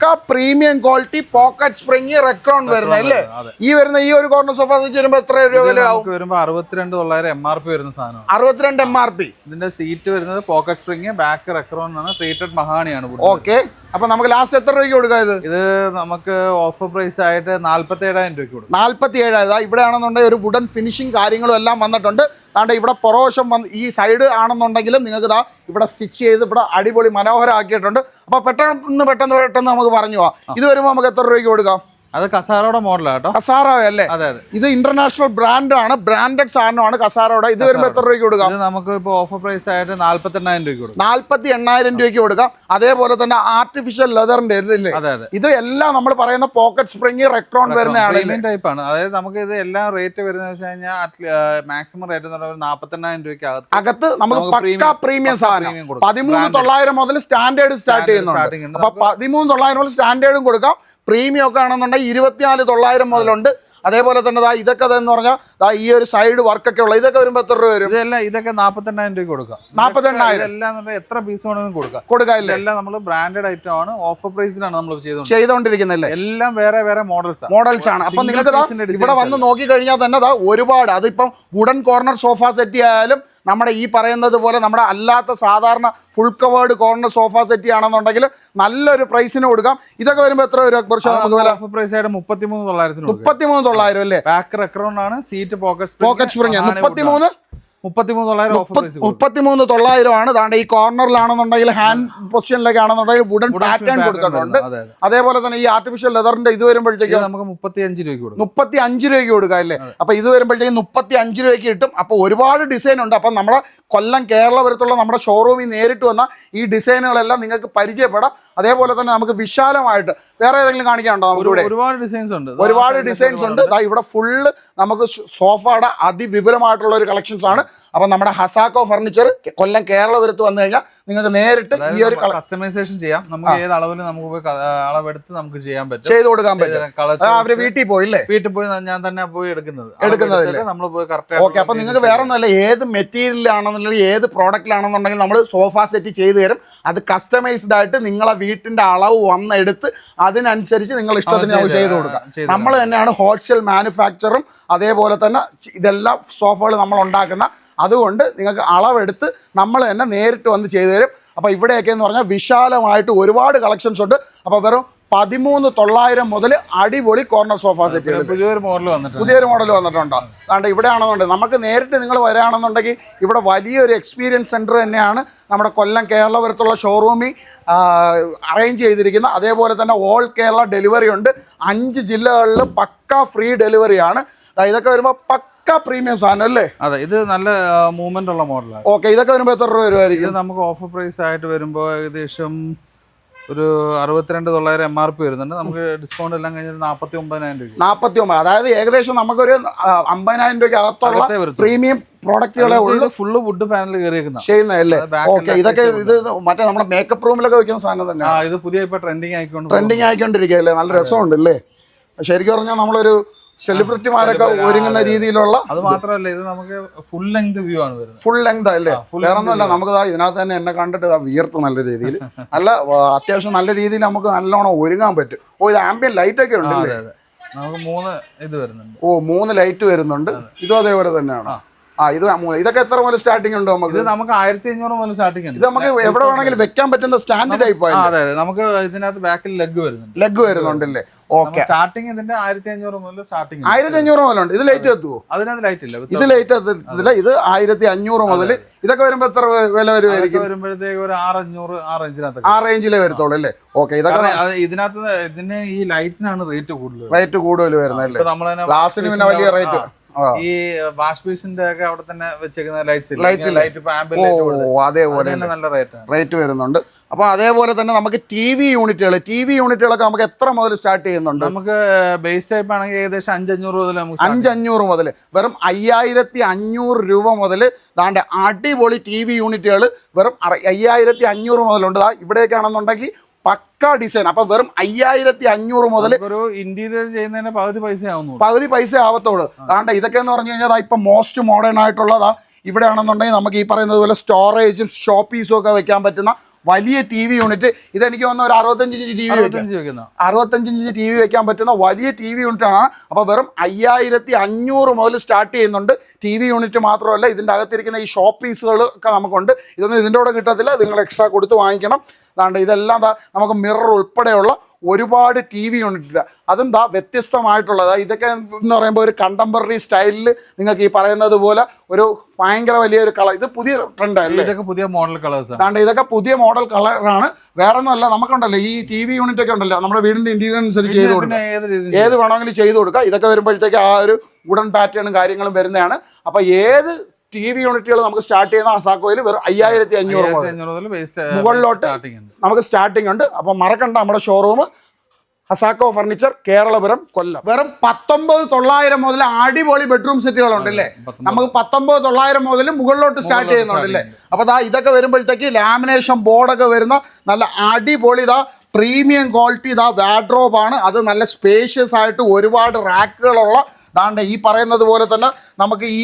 പക്ക premium quality pocket spring Recron വരുന്നത് അല്ലേ? ഈ വരുന്ന ഈ ഒരു കോർണർ സോഫ സെറ്റ് വരുമ്പോ എത്ര രൂപ വില ആവും? വരുമ്പോൾ അറുപത്തിരണ്ട് തൊള്ളായിരം എം ആർ പി വരുന്ന സാധനം അറുപത്തിരണ്ട് എം ആർ പി ഇതിന്റെ സീറ്റ് വരുന്നത് പോക്കറ്റ് സ്പ്രിങ് ബാക്ക് റെക്രോൺ ആണ് ട്രീറ്റഡ് മഹാണിയാണ്. ഓക്കെ അപ്പൊ നമുക്ക് ലാസ്റ്റ് എത്ര രൂപയ്ക്ക് കൊടുക്കാം ഇത്? ഇത് നമുക്ക് ഓഫർ പ്രൈസ് ആയിട്ട് നാല്പത്തി ഏഴായിരം രൂപയ്ക്ക് കൊടുക്കും. നാല്പത്തി ഏഴായിരം ഇവിടെ ആണെന്നുണ്ടെങ്കിൽ ഒരു വുഡൻ ഫിനിഷിംഗ് കാര്യങ്ങളും എല്ലാം വന്നിട്ടുണ്ട്. അതുകൊണ്ട് ഇവിടെ പുറവശം വന്ന് ഈ സൈഡ് ആണെന്നുണ്ടെങ്കിലും നിങ്ങൾക്ക് ഇതാ ഇവിടെ സ്റ്റിച്ച് ചെയ്ത് ഇവിടെ അടിപൊളി മനോഹരമാക്കിയിട്ടുണ്ട്. അപ്പോൾ പെട്ടെന്ന് പെട്ടെന്ന് പെട്ടെന്ന് നമുക്ക് പറഞ്ഞു പോവാം. ഇത് വരുമ്പോൾ നമുക്ക് എത്ര രൂപയ്ക്ക് കൊടുക്കാം? അത് കസാറോടെ മോഡലാണ് കേട്ടോ. കസാറ അല്ലേ? അതെ അതെ. ഇത് ഇന്റർനാഷണൽ ബ്രാൻഡാണ് ബ്രാൻഡഡ് സാധനമാണ് കസാറയുടെ ഇത് വരുമ്പോൾ എത്ര രൂപയ്ക്ക് കൊടുക്കാം? നമുക്ക് ഇപ്പോൾ ഓഫർ പ്രൈസ് ആയിട്ട് നാല്പത്തെണ്ണായിരം രൂപയ്ക്ക് കൊടുക്കും. നാൽപ്പത്തി എണ്ണായിരം രൂപയ്ക്ക് കൊടുക്കാം. അതേപോലെ തന്നെ ആർട്ടിഫിഷ്യൽ ലെതറിന്റെ ഇതില്ലേ അതെ അതെ. ഇത് എല്ലാം നമ്മൾ പറയുന്ന പോക്കറ്റ് സ്പ്രിംഗ് റെക്രോൺ വരുന്നതാണ് ടൈപ്പ് ആണ്. അതായത് നമുക്ക് ഇത് എല്ലാം റേറ്റ് വരുന്നത് വെച്ച് കഴിഞ്ഞാൽ മാക്സിമം റേറ്റ് എന്ന് പറയുന്നത് നാല്പത്തെണ്ണായിരം രൂപയ്ക്ക് അകത്ത് അകത്ത് നമുക്ക് പക്ക പ്രീമിയം സാധനം. പതിമൂന്ന് തൊള്ളായിരം മുതൽ സ്റ്റാൻഡേർഡ് സ്റ്റാർട്ട് ചെയ്യുന്നുണ്ട്. അപ്പൊ പതിമൂന്ന് തൊള്ളായിരം മുതൽ സ്റ്റാൻഡേർഡും കൊടുക്കാം. പ്രീമിയം ഒക്കെ ആണെന്നുണ്ടെങ്കിൽ ഇരുപത്തിനാല് തൊള്ളായിരം മുതലുണ്ട്. അതേപോലെ തന്നെ ദാ ഇതൊക്കെ എന്ന് പറഞ്ഞാൽ ഈ ഒരു സൈഡ് വർക്കൊക്കെ ഉള്ള ഇതൊക്കെ വരുമ്പോൾ എത്ര രൂപ വരും? ഇതെല്ലാം ഇതൊക്കെ നാൽപ്പത്തെണ്ണായിരം രൂപ കൊടുക്കാം. നാൽപ്പത്തെണ്ണായിരം എല്ലാം എത്ര പീസ് വേണമെങ്കിലും കൊടുക്കാം. കൊടുക്കാം എല്ലാം നമ്മൾ ബ്രാൻഡഡ് ഐറ്റം ആണ്. ഓഫർ പ്രൈസിലാണ് നമ്മൾ ചെയ്തുകൊണ്ടിരിക്കുന്നല്ലേ എല്ലാം വേറെ വേറെ മോഡൽസ് മോഡൽസ് ആണ്. അപ്പൊ നിങ്ങൾക്ക് ഇവിടെ വന്ന് നോക്കി കഴിഞ്ഞാൽ തന്നെ ദാ ഒരുപാട്. അതിപ്പം വുഡൻ കോർണർ സോഫ സെറ്റ് ആയാലും നമ്മുടെ ഈ പറയുന്നത് പോലെ നമ്മുടെ അല്ലാത്ത സാധാരണ full covered corner sofa set ആണെന്നുണ്ടെങ്കിൽ നല്ലൊരു പ്രൈസിന് കൊടുക്കാം. ഇതൊക്കെ വരുമ്പോൾ എത്ര വരും ഷാ നമുക്ക് വില പ്രൈസ് ആയിട്ട് മുപ്പത്തിമൂന്ന് തൊള്ളായിരത്തിന് മുപ്പത്തിമൂന്ന് തൊള്ളായിരം അല്ലേ? ബാക്ക് റെക്രോണ്ട് ആണ് സീറ്റ് പോക്കറ്റ് പോക്കറ്റ് സ്പ്രിങ് മുപ്പത്തിമൂന്ന്? മുപ്പത്തിമൂന്ന് തൊള്ളായിരം ആണ് താണ്ട് ഈ കോർണറിലാണെന്നുണ്ടെങ്കിൽ ഹാൻഡ് പൊസിഷനിലൊക്കെ ആണെന്നുണ്ടെങ്കിൽ വുഡൻ പാറ്റേൺ കൊടുത്തിട്ടുണ്ട്. അതെ അതെ. അതേപോലെ തന്നെ ഈ ആർട്ടിഫിഷ്യൽ ലെതറിന്റെ ഇത് വരുമ്പോഴത്തേക്ക് നമുക്ക് മുപ്പത്തി അഞ്ച് രൂപയ്ക്ക് മുപ്പത്തി അഞ്ച് രൂപയ്ക്ക് കൊടുക്കുക അല്ലേ? അപ്പൊ ഇത് വരുമ്പോഴത്തേക്കും മുപ്പത്തി അഞ്ച് രൂപയ്ക്ക് കിട്ടും. അപ്പൊ ഒരുപാട് ഡിസൈൻ ഉണ്ട്. അപ്പൊ നമ്മുടെ കൊല്ലം കേരള കേരളപുരത്തുള്ള നമ്മുടെ ഷോറൂമിൽ നേരിട്ട് വന്ന ഈ ഡിസൈനുകളെല്ലാം നിങ്ങൾക്ക് പരിചയപ്പെടാം. അതേപോലെ തന്നെ നമുക്ക് വിശാലമായിട്ട് വേറെ ഏതെങ്കിലും കാണിക്കാനുണ്ടോ നമുക്ക് ഒരുപാട് ഡിസൈൻസ് ഉണ്ട്. ഒരുപാട് ഡിസൈൻസ് ഉണ്ട്. ഇവിടെ ഫുള്ള് നമുക്ക് സോഫയുടെ അതിവിപുലമായിട്ടുള്ള ഒരു കളക്ഷൻസ് ആണ്. അപ്പൊ നമ്മുടെ ഹസാക്കോ ഫർണിച്ചർ കൊല്ലം കേരള കേരളപുരത്ത് വന്നു കഴിഞ്ഞാൽ നിങ്ങൾക്ക് നേരിട്ട് ഈ ഒരു കസ്റ്റമൈസേഷൻ ചെയ്യാം. നമുക്ക് ഏത് അളവിലും നമുക്ക് പോയി അളവെടുത്ത് നമുക്ക് ചെയ്യാൻ പറ്റും. ചെയ്ത് കൊടുക്കാൻ പറ്റും. അവർ വീട്ടിൽ പോയില്ലേ വീട്ടിൽ പോയി ഞാൻ തന്നെ പോയി എടുക്കുന്നത്. എടുക്കുന്നത് നമ്മൾ പോയി കറക്റ്റ് ഓക്കെ അപ്പൊ നിങ്ങൾക്ക് വേറെ ഒന്നുമല്ല ഏത് മെറ്റീരിയലാണെന്നുണ്ടെങ്കിൽ ഏത് പ്രോഡക്റ്റിലാണെന്നുണ്ടെങ്കിൽ നമ്മൾ സോഫ സെറ്റ് ചെയ്തു തരും. അത് കസ്റ്റമൈസ്ഡ് ആയിട്ട് നിങ്ങളെ വീട്ടിന്റെ അളവ് വന്നെടുത്ത് അതിനനുസരിച്ച് നിങ്ങൾ ഇഷ്ടത്തിന് നമുക്ക് ചെയ്ത് കൊടുക്കാം നമ്മൾ തന്നെയാണ് ഹോൾസെയിൽ മാനുഫാക്ചറും അതേപോലെ തന്നെ ഇതെല്ലാം സോഫകൾ നമ്മൾ ഉണ്ടാക്കുന്ന അതുകൊണ്ട് നിങ്ങൾക്ക് അളവെടുത്ത് നമ്മൾ തന്നെ നേരിട്ട് വന്ന് ചെയ്തു തരും. അപ്പോൾ ഇവിടെയൊക്കെ എന്ന് പറഞ്ഞാൽ വിശാലമായിട്ട് ഒരുപാട് കളക്ഷൻസ് ഉണ്ട്. അപ്പോൾ വെറും പതിമൂന്ന് തൊള്ളായിരം മുതൽ അടിപൊളി കോർണർ സോഫ സെറ്റ് പുതിയൊരു മോഡൽ വന്നിട്ടുണ്ട്. പുതിയൊരു മോഡൽ വന്നിട്ടുണ്ട്. അതുകൊണ്ട് ഇവിടെ ആണെന്നുണ്ടെങ്കിൽ നമുക്ക് നേരിട്ട് നിങ്ങൾ വരികയാണെന്നുണ്ടെങ്കിൽ ഇവിടെ വലിയൊരു എക്സ്പീരിയൻസ് സെന്റർ തന്നെയാണ് നമ്മുടെ കൊല്ലം കേരളപുരത്തുള്ള ഷോറൂമിൽ അറേഞ്ച് ചെയ്തിരിക്കുന്ന. അതേപോലെ തന്നെ ഓൾ കേരള ഡെലിവറി ഉണ്ട്. അഞ്ച് ജില്ലകളിൽ പക്ക ഫ്രീ ഡെലിവറിയാണ് ഇതൊക്കെ വരുമ്പോൾ പക്ക പ്രീമിയം സാധനം അല്ലേ? അതെ ഇത് നല്ല മൂവ്മെന്റ് ഉള്ള മോഡലാണ് ഓക്കെ ഇതൊക്കെ വരുമ്പോൾ എത്ര രൂപ വരുമായിരിക്കും നമുക്ക് ഓഫർ പ്രൈസ് ആയിട്ട് വരുമ്പോൾ ഏകദേശം ഒരു അറുപത്തിരണ്ട് തൊള്ളായിരം എം ആർ പി വരുന്നുണ്ട്. നമുക്ക് ഡിസ്കൗണ്ട് എല്ലാം കഴിഞ്ഞിട്ട് നാൽപ്പത്തി ഒമ്പതിനായിരം രൂപ നാൽപ്പത്തി ഒമ്പത് അതായത് ഏകദേശം നമുക്കൊരു അമ്പതിനായിരം രൂപയ്ക്ക് അകത്തുള്ള പ്രീമിയം പ്രോഡക്റ്റുകളെ ഉള്ളൂ. ഫുള്ള് വുഡ് പാനൽ കയറിയേക്കുന്ന ചെയ്യുന്നതല്ലേ ഓക്കെ ഇതൊക്കെ ഇത് മറ്റേ നമ്മുടെ മേക്കപ്പ് റൂമിലൊക്കെ വെക്കുന്ന സാധനം തന്നെ. ഇത് പുതിയ ഇപ്പൊ ട്രെൻഡിങ് ആയിക്കൊണ്ട് ട്രെൻഡിങ് ആയിക്കൊണ്ടിരിക്കുകയല്ലേ? നല്ല രസമുണ്ട് അല്ലേ? ശരിക്കും പറഞ്ഞാൽ നമ്മളൊരു സെലിബ്രിറ്റിമാരൊക്കെ ഒരുങ്ങുന്ന രീതിയിലുള്ള അത് മാത്രമല്ല ഇത് നമുക്ക് ഫുൾ ലെങ്ത് വ്യൂ ആണ് വരുന്നത്. ഫുൾ ലെങ്ത് അല്ലേ? വേറെ ഒന്നുമല്ല നമുക്ക് ഇതിനകത്ത് തന്നെ എന്നെ കണ്ടിട്ട് വിയർത്ത് നല്ല രീതിയിൽ. നല്ല അത്യാവശ്യം നല്ല രീതിയിൽ നമുക്ക് നല്ലോണം ഒരുങ്ങാൻ പറ്റും. ഓ ഇത് ആംബിയൻ ലൈറ്റ് ഒക്കെ ഉണ്ട് ഉണ്ടല്ലേ? നമുക്ക് മൂന്ന് ഇത് വരുന്നുണ്ട്. ഓ മൂന്ന് ലൈറ്റ് വരുന്നുണ്ട്. ഇതും അതേപോലെ തന്നെയാണ്. ആ ഇത് മൂല ഇതൊക്കെ എത്ര മുതൽ സ്റ്റാർട്ടിംഗ് ഉണ്ട് നമുക്ക്? ഇത് നമുക്ക് ആയിരത്തി അഞ്ഞൂറ് മുതൽ സ്റ്റാർട്ടിംഗ് ഉണ്ട്. ഇത് നമുക്ക് എവിടെ വേണമെങ്കിലും വെക്കാൻ പറ്റുന്ന സ്റ്റാൻഡ് ടൈപ്പ് ആയി അതെ അതെ. നമുക്ക് ഇതിനകത്ത് ബാക്കിൽ ലെഗ് വരുന്നുണ്ട്. ലെഗ് വരുന്നുണ്ടല്ലേ? ഓക്കെ സ്റ്റാർട്ടിംഗ് ഇതിന്റെ ആയിരത്തി അഞ്ഞൂറ് മുതൽ സ്റ്റാർട്ടിംഗ് ആയിരത്തി അഞ്ഞൂറ് മുതലുണ്ട് ഇത് ലൈറ്റ് എത്തുമോ അതിനകത്ത് ലൈറ്റ് ഇല്ല. ഇത് ലൈറ്റ് എത്തില്ല ഇത് ആയിരത്തി അഞ്ഞൂറ് മുതൽ ഇതൊക്കെ വരുമ്പോ എത്ര വില വരുമായിരിക്കും വരുമ്പോഴത്തേക്ക് ഒരു ആറ് അഞ്ഞൂറ് ആ റേഞ്ചിനകത്ത് ആ റേഞ്ചിലേ വരത്തുള്ളൂ അല്ലേ? ഓക്കെ ഇതൊക്കെ ഇതിനകത്ത് ഇതിന് ഈ ലൈറ്റിനാണ് റേറ്റ് കൂടുതൽ റേറ്റ് കൂടുതൽ വരുന്നത് അല്ലേ? ഗ്ലാസിന് പിന്നെ വലിയ റേറ്റ് ഈ വാഷ് ബേസിന്റെ ഒക്കെ അവിടെ തന്നെ വെച്ചേക്കുന്ന ലൈറ്റ്സ് ലൈറ്റ് അതേപോലെ നല്ല റേറ്റ് റേറ്റ് വരുന്നുണ്ട്. അപ്പൊ അതേപോലെ തന്നെ നമുക്ക് ടി വി യൂണിറ്റുകൾ ടി വി യൂണിറ്റുകളൊക്കെ നമുക്ക് എത്ര മുതൽ സ്റ്റാർട്ട് ചെയ്യുന്നുണ്ട്? നമുക്ക് ബേസ് ടൈപ്പ് ആണെങ്കിൽ ഏകദേശം അഞ്ചഞ്ഞൂറ് മുതൽ നമുക്ക് അഞ്ചഞ്ഞൂറ് മുതൽ വെറും അയ്യായിരത്തി അഞ്ഞൂറ് രൂപ മുതൽ ദാണ്ട് അടിപൊളി ടി വി യൂണിറ്റുകൾ വെറും അയ്യായിരത്തി അഞ്ഞൂറ് മുതലുണ്ട്. ഇവിടേക്കാണെന്നുണ്ടെങ്കിൽ ഇവിടെയൊക്കെയാണെന്നുണ്ടെങ്കിൽ പക്ക ഡിസൈൻ അപ്പൊ വെറും അയ്യായിരത്തി അഞ്ഞൂറ് മുതൽ ഒരു ഇന്റീരിയർ ചെയ്യുന്നതിന് പകുതി പൈസ ആവുന്നു പകുതി പൈസ ആവത്തുള്ളൂ. അതാണ്ട് ഇതൊക്കെ എന്ന് പറഞ്ഞു കഴിഞ്ഞാൽ ഇപ്പൊ മോസ്റ്റ് മോഡേൺ ആയിട്ടുള്ളതാ. ഇവിടെ ആണെന്നുണ്ടെങ്കിൽ നമുക്ക് ഈ പറയുന്നത് പോലെ സ്റ്റോറേജും ഷോപ്പീസും ഒക്കെ വെക്കാൻ പറ്റുന്ന വലിയ ടി വി യൂണിറ്റ് ഇതെനിക്ക് തോന്നുന്ന ഒരു അറുപത്തഞ്ച് ഇഞ്ച് ടി വി അറുപത്തഞ്ച് വെക്കുന്ന. അറുപത്തഞ്ച് ഇഞ്ച് ടി വി വെക്കാൻ പറ്റുന്ന വലിയ ടി വി യൂണിറ്റ് ആണ്. അപ്പോൾ വെറും അയ്യായിരത്തി അഞ്ഞൂറ് മുതൽ സ്റ്റാർട്ട് ചെയ്യുന്നുണ്ട് ടി വി യൂണിറ്റ് മാത്രമല്ല ഇതിന്റെ അകത്തിരിക്കുന്ന ഈ ഷോപ്പീസുകൾ ഒക്കെ നമുക്കുണ്ട്. ഇതൊന്നും ഇതിന്റെ കൂടെ കിട്ടത്തില്ല. നിങ്ങൾ എക്സ്ട്രാ കൊടുത്ത് വാങ്ങിക്കണം. അതാണ്ട് ഇതെല്ലാം നമുക്ക് മിറർ ഉൾപ്പെടെയുള്ള ഒരുപാട് ടി വി യൂണിറ്റില്ല അതും ദാ വ്യത്യസ്തമായിട്ടുള്ളത് ഇതൊക്കെ എന്ന് പറയുമ്പോൾ ഒരു കണ്ടംപററി സ്റ്റൈലിൽ നിങ്ങൾക്ക് ഈ പറയുന്നത് പോലെ ഒരു ഭയങ്കര വലിയൊരു കളർ ഇത് പുതിയ ട്രെൻഡല്ലേ ഇതൊക്കെ പുതിയ മോഡൽ കളേഴ്സ് ആണ് ഇതൊക്കെ പുതിയ മോഡൽ കളറാണ് വേറെ ഒന്നുമല്ല നമുക്കുണ്ടല്ലോ. ഈ ടി വി യൂണിറ്റ് ഒക്കെ ഉണ്ടല്ലോ. നമ്മുടെ വീടിന്റെ ഇന്റീരിയർ അനുസരിച്ച് ചെയ്ത് കൊടുക്കാം ഏത് വേണമെങ്കിലും ചെയ്തു കൊടുക്കാം ഇതൊക്കെ വരുമ്പോഴത്തേക്ക് ആ ഒരു ഉടൻ പാറ്റേണും കാര്യങ്ങളും വരുന്നതാണ്. അപ്പൊ ഏത് ടി വി യൂണിറ്റുകൾ നമുക്ക് സ്റ്റാർട്ട് ചെയ്യുന്ന അസാക്കോയിൽ വെറും അയ്യായിരത്തി അഞ്ഞൂറ് മുകളിലോട്ട് നമുക്ക് സ്റ്റാർട്ടിംഗ് ഉണ്ട്. അപ്പൊ മറക്കണ്ട നമ്മുടെ ഷോറൂം ഹസാക്കോ ഫർണിച്ചർ കേരളപുരം കൊല്ലം. വെറും പത്തൊമ്പത് തൊള്ളായിരം മുതൽ അടിപൊളി ബെഡ്റൂം സെറ്റുകളുണ്ട് അല്ലേ? നമുക്ക് പത്തൊമ്പത് തൊള്ളായിരം മുതൽ മുകളിലോട്ട് സ്റ്റാർട്ട് ചെയ്യുന്നുണ്ട് അല്ലേ? അപ്പൊ ദാ ഇതൊക്കെ വരുമ്പോഴത്തേക്ക് ലാമിനേഷൻ ബോർഡൊക്കെ വരുന്ന നല്ല അടിപൊളി ഇതാ പ്രീമിയം ക്വാളിറ്റി ഇതാ വാഡ്രോബാണ് അത് നല്ല സ്പേഷ്യസ് ആയിട്ട് ഒരുപാട് റാക്കുകളുള്ള ദാണ്ട് ഈ പറയുന്നത് പോലെ തന്നെ നമുക്ക് ഈ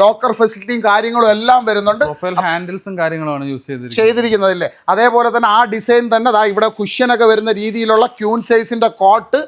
ലോക്കർ ഫെസിലിറ്റിയും കാര്യങ്ങളും എല്ലാം വരുന്നുണ്ട്. ഹാൻഡിൽസും കാര്യങ്ങളുമാണ് യൂസ് ചെയ്തിരിക്കുന്നത്. അല്ലേ അതേപോലെ തന്നെ ആ ഡിസൈൻ തന്നെ ഇവിടെ കുഷ്യനൊക്കെ വരുന്ന രീതിയിലുള്ള ക്യൂൺ സൈസിന്റെ കോട്ട്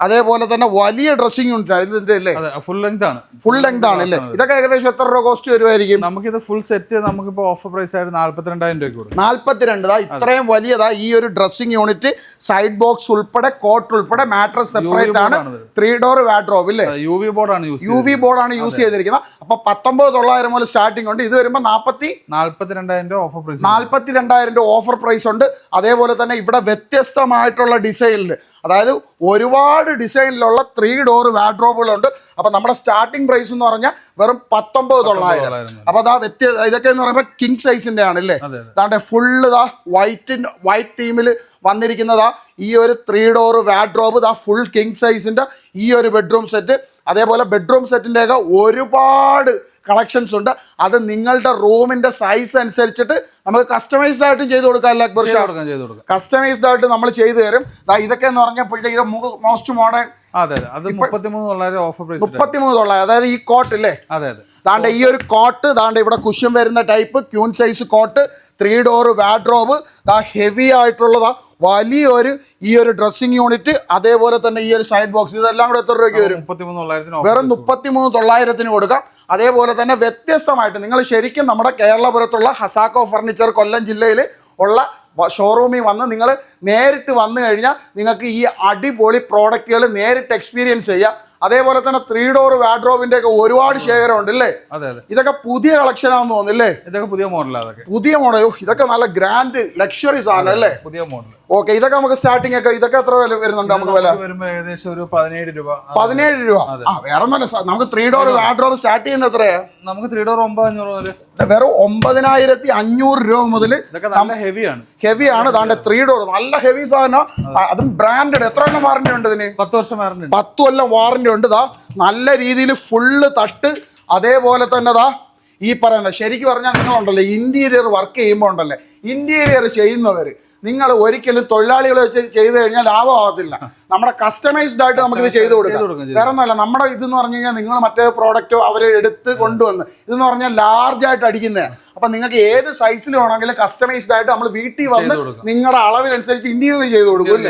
അതേപോലെ തന്നെ വലിയ ഡ്രസ്സിംഗ് യൂണിറ്റ് അല്ലേ? ഫുൾ ലെങ്ത് ആണ്. ഫുൾ ലെങ്ത് ആണ് അല്ലേ? ഇതൊക്കെ ഏകദേശം എത്ര രൂപ കോസ്റ്റ് വരുമായിരിക്കും? നമുക്കിത് ഫുൾ സെറ്റ് നമുക്കിപ്പോ ഓഫർ പ്രൈസ് ആയിട്ട് നാല്പത്തിരണ്ടായിരം രൂപ നാല്പത്തിരണ്ട്. ഇത്രയും വലിയതാ ഈ ഒരു ഡ്രസ്സിംഗ് യൂണിറ്റ് സൈഡ് ബോക്സ് ഉൾപ്പെടെ കോട്ട് ഉൾപ്പെടെ മാട്രസ് സെപ്പറേറ്റ് ആണ്. ത്രീ ഡോർ വാഡ്രോബ് അല്ലേ യു വി ബോർഡാണ് യു വി ആണ് യൂസ് ചെയ്തിരിക്കുന്നത്. അപ്പൊ പത്തൊമ്പത് തൊള്ളായിരം മുതൽ സ്റ്റാർട്ടിംഗ് ഉണ്ട്. ഇത് വരുമ്പോൾ നാൽപ്പത്തി നാല്പത്തിരണ്ടായിരം രൂപ ഓഫർ പ്രൈസ് നാൽപ്പത്തി രണ്ടായിരം രൂപ ഓഫർ പ്രൈസ് ഉണ്ട്. അതേപോലെ തന്നെ ഇവിടെ വ്യത്യസ്തമായിട്ടുള്ള ഡിസൈനിൽ അതായത് ഒരുപാട് ഡിസൈനിലുള്ള ത്രീ ഡോർ വാഡ്രോബുകളുണ്ട് അപ്പൊ നമ്മുടെ സ്റ്റാർട്ടിംഗ് പ്രൈസ് എന്ന് പറഞ്ഞാൽ വെറും പത്തൊമ്പത് തൊള്ളായിരം. തൊള്ളായിരം അപ്പൊ അതാ വ്യത്യ ഇതൊക്കെ എന്ന് പറയുമ്പോൾ കിങ് സൈസിന്റെ ആണ് അല്ലേ? അതെ, അതാണ്ട് ഫുള്ള് ഇതാ വൈറ്റിൻ വൈറ്റ് ടീമിൽ വന്നിരിക്കുന്നതാ ഈ ഒരു ത്രീ ഡോർ വാഡ്രോബ് ഇതാ ഫുൾ കിങ് സൈസിന്റെ ഈ ഒരു ബെഡ്റൂം സെറ്റ് അതേപോലെ ബെഡ്റൂം സെറ്റിന്റെയൊക്കെ ഒരുപാട് കളക്ഷൻസ് ഉണ്ട്. അത് നിങ്ങളുടെ റൂമിന്റെ സൈസ് അനുസരിച്ചിട്ട് നമുക്ക് കസ്റ്റമൈസ്ഡ് ആയിട്ടും ചെയ്ത് കൊടുക്കാം അല്ലെ അക്ബർ ഷാ? കൊടുക്കാം ചെയ്ത് കൊടുക്കാം. കസ്റ്റമൈസ്ഡ് ആയിട്ട് നമ്മൾ ചെയ്തു തരും. ഇതൊക്കെ എന്ന് പറഞ്ഞപ്പോഴത്തേക്ക് ഇത് മോസ്റ്റ് മോഡേൺ അതെ അതെ. അത് മുപ്പത്തിമൂന്ന് തൊള്ളായിരം ഓഫർ പ്രൈസ് മുപ്പത്തിമൂന്ന് തൊള്ളായിരം അതായത് ഈ കോട്ട് അല്ലേ അതെ അതെ. ദാണ്ട് ഈ ഒരു കോട്ട് ദാണ്ട് ഇവിടെ കുഷ്യൻ വരുന്ന type queen size cot three door wardrobe ദാ ഹെവി ആയിട്ടുള്ളതാ. വലിയൊരു ഈ ഒരു ഡ്രസ്സിങ് യൂണിറ്റ് അതേപോലെ തന്നെ ഈ ഒരു സൈഡ് ബോക്സ് ഇതെല്ലാം കൂടെ എത്ര രൂപയ്ക്ക് വരും? വെറും മുപ്പത്തിമൂന്ന് തൊള്ളായിരത്തിന് കൊടുക്കാം. അതേപോലെ തന്നെ വ്യത്യസ്തമായിട്ട് നിങ്ങൾ ശരിക്കും നമ്മുടെ കേരളപുരത്തുള്ള ഹസാക്കോ ഫർണിച്ചർ കൊല്ലം ജില്ലയിൽ ഉള്ള ഷോറൂമിൽ വന്ന് നിങ്ങൾ നേരിട്ട് വന്നു കഴിഞ്ഞാൽ നിങ്ങൾക്ക് ഈ അടിപൊളി പ്രോഡക്റ്റുകൾ നേരിട്ട് എക്സ്പീരിയൻസ് ചെയ്യാം. അതേപോലെ തന്നെ ത്രീ ഡോർ വാഡ്രോബിന്റെ ഒക്കെ ഒരുപാട് ശേഖരം ഉണ്ട് അല്ലേ? അതെ അതെ. ഇതൊക്കെ പുതിയ കളക്ഷൻ ആണെന്ന് തോന്നുന്നില്ലേ ഇതൊക്കെ പുതിയ മോഡലാണ് അതൊക്കെ പുതിയ മോഡൽ ഇതൊക്കെ നല്ല ഗ്രാൻഡ് ലക്ഷറി സാധനം അല്ലേ? പുതിയ മോഡൽ ഓക്കെ ഇതൊക്കെ നമുക്ക് സ്റ്റാർട്ടിംഗ് ഒക്കെ ഇതൊക്കെ എത്ര വില വരുന്നുണ്ട് നമുക്ക് വില? വരുമ്പോൾ ഏകദേശം ഒരു പതിനേഴ് രൂപ. പതിനേഴ് രൂപ. ആ വേറെ ഒന്നല്ല നമുക്ക് ത്രീ ഡോർ വാഡ്രോബ് സ്റ്റാർട്ട് ചെയ്യുന്ന എത്രയാ? നമുക്ക് ത്രീ ഡോർ ഒമ്പത് അഞ്ഞൂറ് മുതൽ വെറും ഒമ്പതിനായിരത്തി അഞ്ഞൂറ് രൂപ മുതൽ ഹെവിയാണ് ഹെവിയാണ് താണ്ടെ ത്രീ ഡോർ നല്ല ഹെവി സാധനം. അതും. ബ്രാൻഡഡ് എത്ര എണ്ണം വാറന്റി ഉണ്ട് ഇതിന്? പത്ത് വർഷം വാറന്റി പത്ത് കൊല്ലം വാറന്റി ഉണ്ട്. ഇതാ നല്ല രീതിയിൽ ഫുള്ള് തട്ട്. അതേപോലെ തന്നെ ദാ ഈ പറയുന്ന ശരിക്കും പറഞ്ഞാൽ നിങ്ങളുണ്ടല്ലോ ഇന്റീരിയർ വർക്ക് ചെയ്യുമ്പോൾ ഉണ്ടല്ലേ ഇന്റീരിയർ ചെയ്യുന്നവർ നിങ്ങൾ ഒരിക്കലും തൊഴിലാളികളെ വെച്ച് ചെയ്തു കഴിഞ്ഞാൽ ലാഭമാകത്തില്ല. നമ്മുടെ കസ്റ്റമൈസ്ഡ് ആയിട്ട് നമുക്ക് ഇത് ചെയ്ത് കൊടുക്കാം. വേറെ ഒന്നുമല്ല നമ്മുടെ ഇതെന്ന് പറഞ്ഞു കഴിഞ്ഞാൽ നിങ്ങൾ മറ്റേ പ്രോഡക്റ്റ് അവർ എടുത്ത് കൊണ്ടുവന്ന് ഇതെന്ന് പറഞ്ഞാൽ ലാർജ് ആയിട്ട് അടിക്കുന്നതാണ് അപ്പൊ നിങ്ങൾക്ക് ഏത് സൈസിൽ വേണമെങ്കിലും കസ്റ്റമൈസ്ഡ് ആയിട്ട് നമ്മൾ വീട്ടിൽ വന്ന് നിങ്ങളുടെ അളവിനനുസരിച്ച് ഇന്റീരിയർ ചെയ്ത് കൊടുക്കും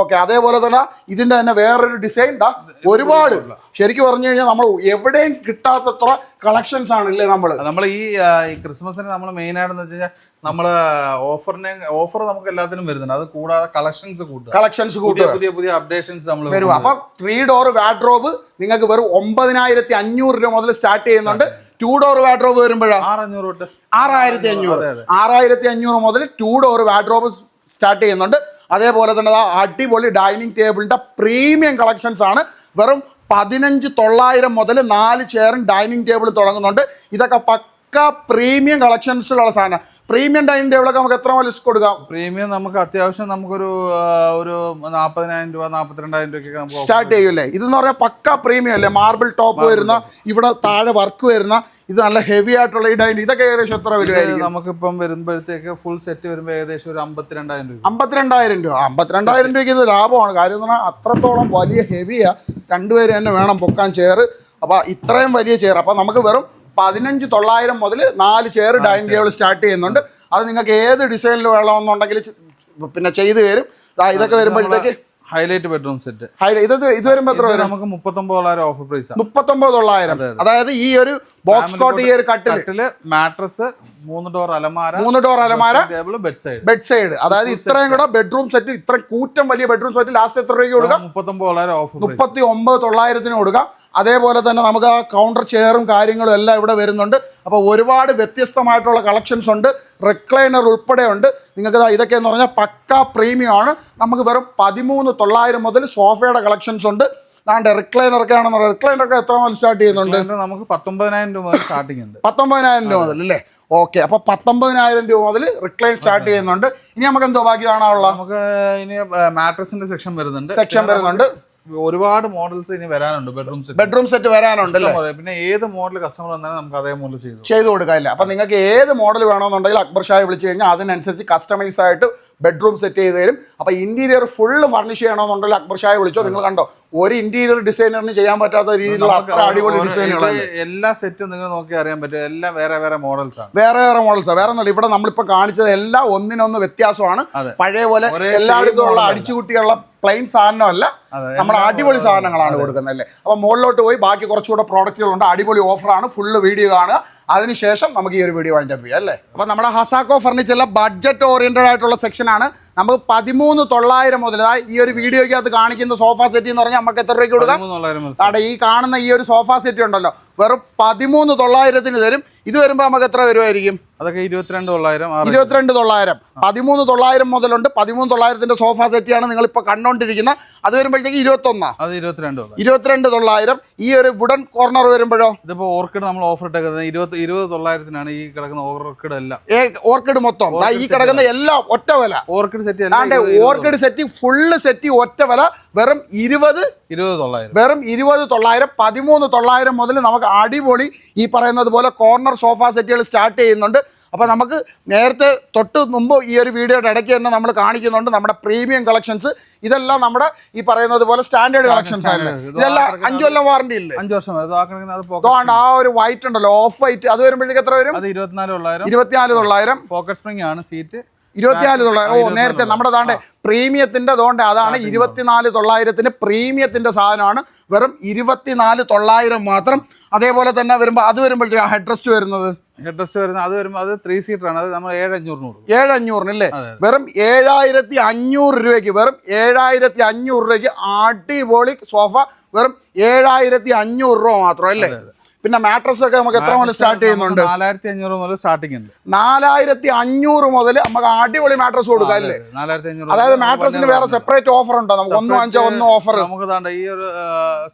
ഓക്കെ അതേപോലെ തന്നെ ഇതിന്റെ തന്നെ വേറൊരു ഡിസൈൻ ദാ ഒരുപാട്. ശരിക്കും പറഞ്ഞു കഴിഞ്ഞാൽ നമ്മൾ എവിടെയും കിട്ടാത്തത്ര കളക്ഷൻസ് ആണ് ഇല്ലേ നമ്മൾ നമ്മൾ ഈ ഈ ക്രിസ്മസിന് നമ്മൾ മെയിൻ ആയിട്ടെന്ന് വെച്ച് കഴിഞ്ഞാൽ നമ്മൾ ഓഫറിനെ ഓഫർ നമുക്ക് എല്ലാത്തിനും വരുന്നുണ്ട്. അത് കൂടാതെ കളക്ഷൻസ് കൂട്ടുക. കളക്ഷൻസ് കൂട്ടുക. പുതിയ പുതിയ അപ്ഡേഷൻസ് നമ്മൾ വരും. അപ്പൊ ത്രീ ഡോർ വാഡ്രോബ് നിങ്ങൾക്ക് വെറും ഒമ്പതിനായിരത്തി അഞ്ഞൂറ് രൂപ മുതൽ സ്റ്റാർട്ട് ചെയ്യുന്നുണ്ട്. ടു ഡോർ വാഡ്രോബ് വരുമ്പോഴാ? ആറഞ്ഞൂറ് തൊട്ട് ആറായിരത്തി അഞ്ഞൂറ്. ആറായിരത്തി അഞ്ഞൂറ് മുതൽ ടു ഡോർ വാഡ്രോബ് സ്റ്റാർട്ട് ചെയ്യുന്നുണ്ട്. അതേപോലെ തന്നെ അടിപൊളി ഡൈനിങ് ടേബിളിന്റെ പ്രീമിയം കളക്ഷൻസ് ആണ്. വെറും പതിനഞ്ച് തൊള്ളായിരം മുതൽ നാല് ചെയറും ഡൈനിങ് ടേബിൾ തുടങ്ങുന്നുണ്ട്. ഇതൊക്കെ പക്ക പ്രീമിയം കളക്ഷൻസിലുള്ള സാധനം. പ്രീമിയം ഡൈനിങ് ടേബിളൊക്കെ നമുക്ക് എത്ര മുതൽ കൊടുക്കാം? പ്രീമിയം നമുക്ക് അത്യാവശ്യം നമുക്കൊരു ഒരു നാൽപ്പതിനായിരം രൂപ നാൽപ്പത്തിരണ്ടായിരം രൂപയ്ക്ക് നമുക്ക് സ്റ്റാർട്ട് ചെയ്യൂലേ? ഇതെന്ന് പറഞ്ഞാൽ പക്ക പ്രീമിയം അല്ലേ? മാർബിൾ ടോപ്പ് വരുന്ന ഇവിടെ താഴെ വർക്ക് വരുന്ന ഇത് നല്ല ഹെവി ആയിട്ടുള്ള ഈ ഡൈനിങ് ഇതൊക്കെ ഏകദേശം എത്ര വരുമായിരിക്കും? നമുക്കിപ്പം വരുമ്പോഴത്തേക്ക് ഫുൾ സെറ്റ് വരുമ്പോൾ ഏകദേശം ഒരു അമ്പത്തിരണ്ടായിരം രൂപ. അമ്പത്തിരണ്ടായിരം രൂപ. അമ്പത്തിരണ്ടായിരം രൂപയ്ക്ക് ഇത് ലാഭമാണ്. കാര്യം എന്ന് പറഞ്ഞാൽ അത്രത്തോളം വലിയ ഹെവിയാ രണ്ടുപേരും തന്നെ വേണം പൊക്കാൻ ചെയർ അപ്പോൾ ഇത്രയും വലിയ ചെയർ അപ്പോൾ നമുക്ക് വെറും പതിനഞ്ച് തൊള്ളായിരം മുതൽ നാല് ചെയർ ഡൈനിങ് ടേബിൾ സ്റ്റാർട്ട് ചെയ്യുന്നുണ്ട്. അത് നിങ്ങൾക്ക് ഏത് ഡിസൈനിൽ വേണമെന്നുണ്ടെങ്കിൽ പിന്നെ ചെയ്തു തരും. ഇതൊക്കെ വരുമ്പോഴത്തേക്ക് ഹൈലൈറ്റ് ബെഡ്റൂം സെറ്റ്. ഹൈലൈറ്റ് ഇത് ഇത് വരുമ്പോ എത്ര വരും? നമുക്ക് മുപ്പത്തൊമ്പതോളായിരം ഓഫർ പ്രൈസ് മുപ്പത്തൊമ്പതോളായിരം അതായത് ഈ ഒരു ബോക്സ് കോട്ട് ഈ ഒരു കട്ടിൽ കട്ടിൽ മാട്രസ് മൂന്ന് ഡോർ അലമാര മൂന്ന് ഡോർ അലമാര table bed side bed side അതായത് ഇത്രയും കൂടെ ബെഡ്റൂം സെറ്റ് ഇത്ര കൂറ്റം വലിയ ബെഡ്റൂം സെറ്റ് ലാസ്റ്റ് എത്ര രൂപയ്ക്ക് കൊടുക്കാം? മുപ്പത്തൊമ്പതോളായിരം ഓഫർ മുപ്പത്തി ഒമ്പത് തൊള്ളായിരത്തിന് കൊടുക്കാം. അതേപോലെ തന്നെ നമുക്ക് ആ കൗണ്ടർ ചെയറും കാര്യങ്ങളും എല്ലാം ഇവിടെ വരുന്നുണ്ട്. അപ്പോൾ ഒരുപാട് വ്യത്യസ്തമായിട്ടുള്ള കളക്ഷൻസ് ഉണ്ട്. റിക്ലൈനർ ഉൾപ്പെടെ ഉണ്ട് നിങ്ങൾക്ക് ഇതൊക്കെ എന്ന് പറഞ്ഞാൽ പക്ക പ്രീമിയം ആണ്. നമുക്ക് വെറും പതിമൂന്ന് തൊള്ളായിരം മുതൽ സോഫയുടെ കളക്ഷൻസ് ഉണ്ട്. അതാണ്ട് റിക്ലൈനർ ഒക്കെ ആണെന്ന് പറയുന്നത് റിക്ലൈനർ ഒക്കെ എത്ര മുതൽ സ്റ്റാർട്ട് ചെയ്യുന്നുണ്ട്? നമുക്ക് പത്തൊമ്പതിനായിരം രൂപ മുതൽ സ്റ്റാർട്ടിംഗ് ഉണ്ട്. പത്തൊമ്പതിനായിരം രൂപ മുതൽ അല്ലേ? ഓക്കെ അപ്പോൾ പത്തൊമ്പതിനായിരം രൂപ മുതൽ റിക്ലൈൻ സ്റ്റാർട്ട് ചെയ്യുന്നുണ്ട്. ഇനി നമുക്ക് എന്തോ ബാക്കി കാണാനുള്ള നമുക്ക് ഇനി മാട്രസിന്റെ സെക്ഷൻ വരുന്നുണ്ട്. സെക്ഷൻ വരുന്നുണ്ട്. ഒരുപാട് മോഡൽസ് ഇനി വരാനുണ്ട്. ബെഡ്റൂം സെറ്റ് ബെഡ്റൂം സെറ്റ് വരാനുണ്ട് പിന്നെ ഏത് മോഡൽ കസ്റ്റമർ വന്നാലും നമുക്ക് അതേ മോഡൽ ചെയ്തു ചെയ്തു കൊടുക്കാനില്ല. അപ്പം നിങ്ങൾക്ക് ഏത് മോഡൽ വേണമെന്നുണ്ടെങ്കിൽ അക്ബർ ഷായെ വിളിച്ചു കഴിഞ്ഞാൽ അതിനനുസരിച്ച് കസ്റ്റമൈസ് ആയിട്ട് ബെഡ്റൂം സെറ്റ് ചെയ്ത് തരും. അപ്പോൾ ഇന്റീരിയർ ഫുള്ള് ഫർണിഷ് ചെയ്യണമെന്നുണ്ടെങ്കിൽ അക്ബർ ഷായെ വിളിച്ചോ? നിങ്ങൾ കണ്ടോ? ഒരു ഇന്റീരിയർ ഡിസൈനറിന് ചെയ്യാൻ പറ്റാത്ത രീതിയിലുള്ള അത്ര അടിപൊളി ഡിസൈനുകളാണ് എല്ലാ സെറ്റും നിങ്ങൾ നോക്കി അറിയാൻ പറ്റും. എല്ലാം വേറെ വേറെ മോഡൽസ് വേറെ വേറെ മോഡൽസ് വേറെ ഒന്നുമില്ല. ഇവിടെ നമ്മളിപ്പോൾ കാണിച്ചത് എല്ലാം ഒന്നിനൊന്ന് വ്യത്യാസമാണ്. പഴയ പോലെ എല്ലായിടത്തും ഉള്ള അടിച്ചുകുട്ടിയുള്ള പ്ലെയിൻ സാധനമല്ല. നമ്മൾ അടിപൊളി സാധനങ്ങളാണ് കൊടുക്കുന്നത് അല്ലേ അപ്പോൾ മുകളിലോട്ട് പോയി ബാക്കി കുറച്ചുകൂടെ പ്രോഡക്റ്റുകളുണ്ട് അടിപൊളി ഓഫറാണ് ഫുള്ള് വീഡിയോ കാണുക അതിനുശേഷം നമുക്ക് ഈ ഒരു വീഡിയോ വൈൻഡ് അപ്പ് ചെയ്യാം അല്ലേ? അപ്പോൾ നമ്മുടെ ഹസാക്കോ ഫർണിച്ചറിലെ ബഡ്ജറ്റ് ഓറിയന്റഡ് ആയിട്ടുള്ള സെക്ഷനാണ് നമുക്ക് പതിമൂന്ന് തൊള്ളായിരം മുതൽ അതായത് ഈ ഒരു വീഡിയോയ്ക്കകത്ത് കാണിക്കുന്ന സോഫ സെറ്റ് എന്ന് പറഞ്ഞാൽ നമുക്ക് എത്ര രൂപയ്ക്ക് കൊടുക്കാം? അവിടെ ഈ കാണുന്ന ഈ ഒരു സോഫ സെറ്റ് ഉണ്ടല്ലോ. വെറും പതിമൂന്ന് തൊള്ളായിരത്തിന് തരും. ഇത് വരുമ്പോൾ നമുക്ക് എത്ര വരുമായിരിക്കും? അതൊക്കെ ഇരുപത്തിരണ്ട് തൊള്ളായിരം ഇരുപത്തിരണ്ട്. തൊള്ളായിരം. പതിമൂന്ന് തൊള്ളായിരം മുതലുണ്ട്. പതിമൂന്ന് തൊള്ളായിരത്തിന്റെ സോഫ സെറ്റിയാണ് നിങ്ങൾ ഇപ്പൊ കണ്ടോണ്ടിരിക്കുന്നത് അത് വരുമ്പോഴത്തേക്ക് ഇരുപത്തൊന്നാ. അത് ഇരുപത്തിരണ്ട് തൊള്ളായിരം. ഇരുപത്തിരണ്ട് തൊള്ളായിരം. ഈ ഒരു വുഡൻ കോർണർ വരുമ്പോഴോ? ഇതിപ്പോ ഓർക്കിഡ് നമ്മൾ ഓഫർ ഇട്ടേക്കുന്നത് ഇരുപത്തി ഇരുപത് തൊള്ളായിരത്തിനാണ് ഈ കിടക്കുന്ന ഓർക്കിഡ് എല്ലാം. ഓർക്കിഡ് മൊത്തം. ഈ കിടക്കുന്ന എല്ലാം ഒറ്റ വില. Orchid set orchid set full set ഒറ്റ വില വെറും ഇരുപത് ഇരുപത് തൊള്ളായിരം. വെറും ഇരുപത് തൊള്ളായിരം പതിമൂന്ന് തൊള്ളായിരം മുതൽ നമുക്ക് അടിപൊളി ഈ പറയുന്നത് പോലെ കോർണർ സോഫ സെറ്റുകൾ സ്റ്റാർട്ട് ചെയ്യുന്നുണ്ട്. അപ്പോൾ നമുക്ക് നേരത്തെ തൊട്ട് മുമ്പ് ഈ ഒരു വീഡിയോയുടെ ഇടയ്ക്ക് തന്നെ നമ്മൾ കാണിക്കുന്നുണ്ട് നമ്മുടെ പ്രീമിയം കളക്ഷൻസ് ഇതെല്ലാം നമ്മുടെ ഈ പറയുന്നത് പോലെ സ്റ്റാൻഡേർഡ് കളക്ഷൻസ് ആണ്. ഇതെല്ലാം അഞ്ചു കൊല്ലം വാറണ്ടി ഇല്ലേ? അഞ്ച് വർഷം ആ ഒരു വൈറ്റ് ഉണ്ടല്ലോ ഓഫ് വൈറ്റ് അത് വരുമ്പോഴേക്ക് എത്ര വരും? അത് ഇരുപത്തിനാല് തൊള്ളായിരം. ഇരുപത്തിനാല് തൊള്ളായിരം. പോക്കറ്റ് സ്പ്രിംഗ് ആണ് സീറ്റ് ഇരുപത്തിനാല് തൊള്ളായിരം. ഓ നേരത്തെ നമ്മുടെ താണ്ട് പ്രീമിയത്തിന്റെ അതുകൊണ്ട് അതാണ് ഇരുപത്തിനാല് തൊള്ളായിരത്തിന് പ്രീമിയത്തിന്റെ സാധനമാണ്. വെറും ഇരുപത്തിനാല് തൊള്ളായിരം മാത്രം. അതേപോലെ തന്നെ വരുമ്പോൾ അത് വരുമ്പോഴത്തേക്ക് ഹെഡ് റെസ്റ്റ് വരുന്നത്? ഹെഡ് റെസ്റ്റ് വരുന്നത് അത് വരുമ്പോൾ അത് ത്രീ സീറ്റർ ആണ്. അത് നമ്മൾ ഏഴഞ്ഞൂറിന് കൊടുക്കും. ഏഴ് അല്ലേ? വെറും ഏഴായിരത്തി അഞ്ഞൂറ് രൂപയ്ക്ക് വെറും ഏഴായിരത്തി അഞ്ഞൂറ് രൂപയ്ക്ക് അടിപൊളി സോഫ വെറും ഏഴായിരത്തി അഞ്ഞൂറ് രൂപ മാത്രം അല്ലേ? പിന്നെ മാട്രസ് ഒക്കെ നമുക്ക് എത്ര മുതൽ സ്റ്റാർട്ട് ചെയ്യുന്നുണ്ട്? നാലായിരത്തി അഞ്ഞൂറ് മുതൽ സ്റ്റാർട്ടിംഗ് ഉണ്ട്. നാലായിരത്തി അഞ്ഞൂറ് മുതൽ നമുക്ക് അടിപൊളി മാട്രസ് കൊടുക്കാം അല്ലേ? നാലായിരത്തി അഞ്ഞൂറ് അതായത് മാട്രസിന് വേറെ സെപ്പറേറ്റ് ഓഫർ ഉണ്ടോ? നമുക്ക് ഒന്നും അഞ്ചോ ഒന്നും ഓഫർ നമുക്ക് ഈ ഒരു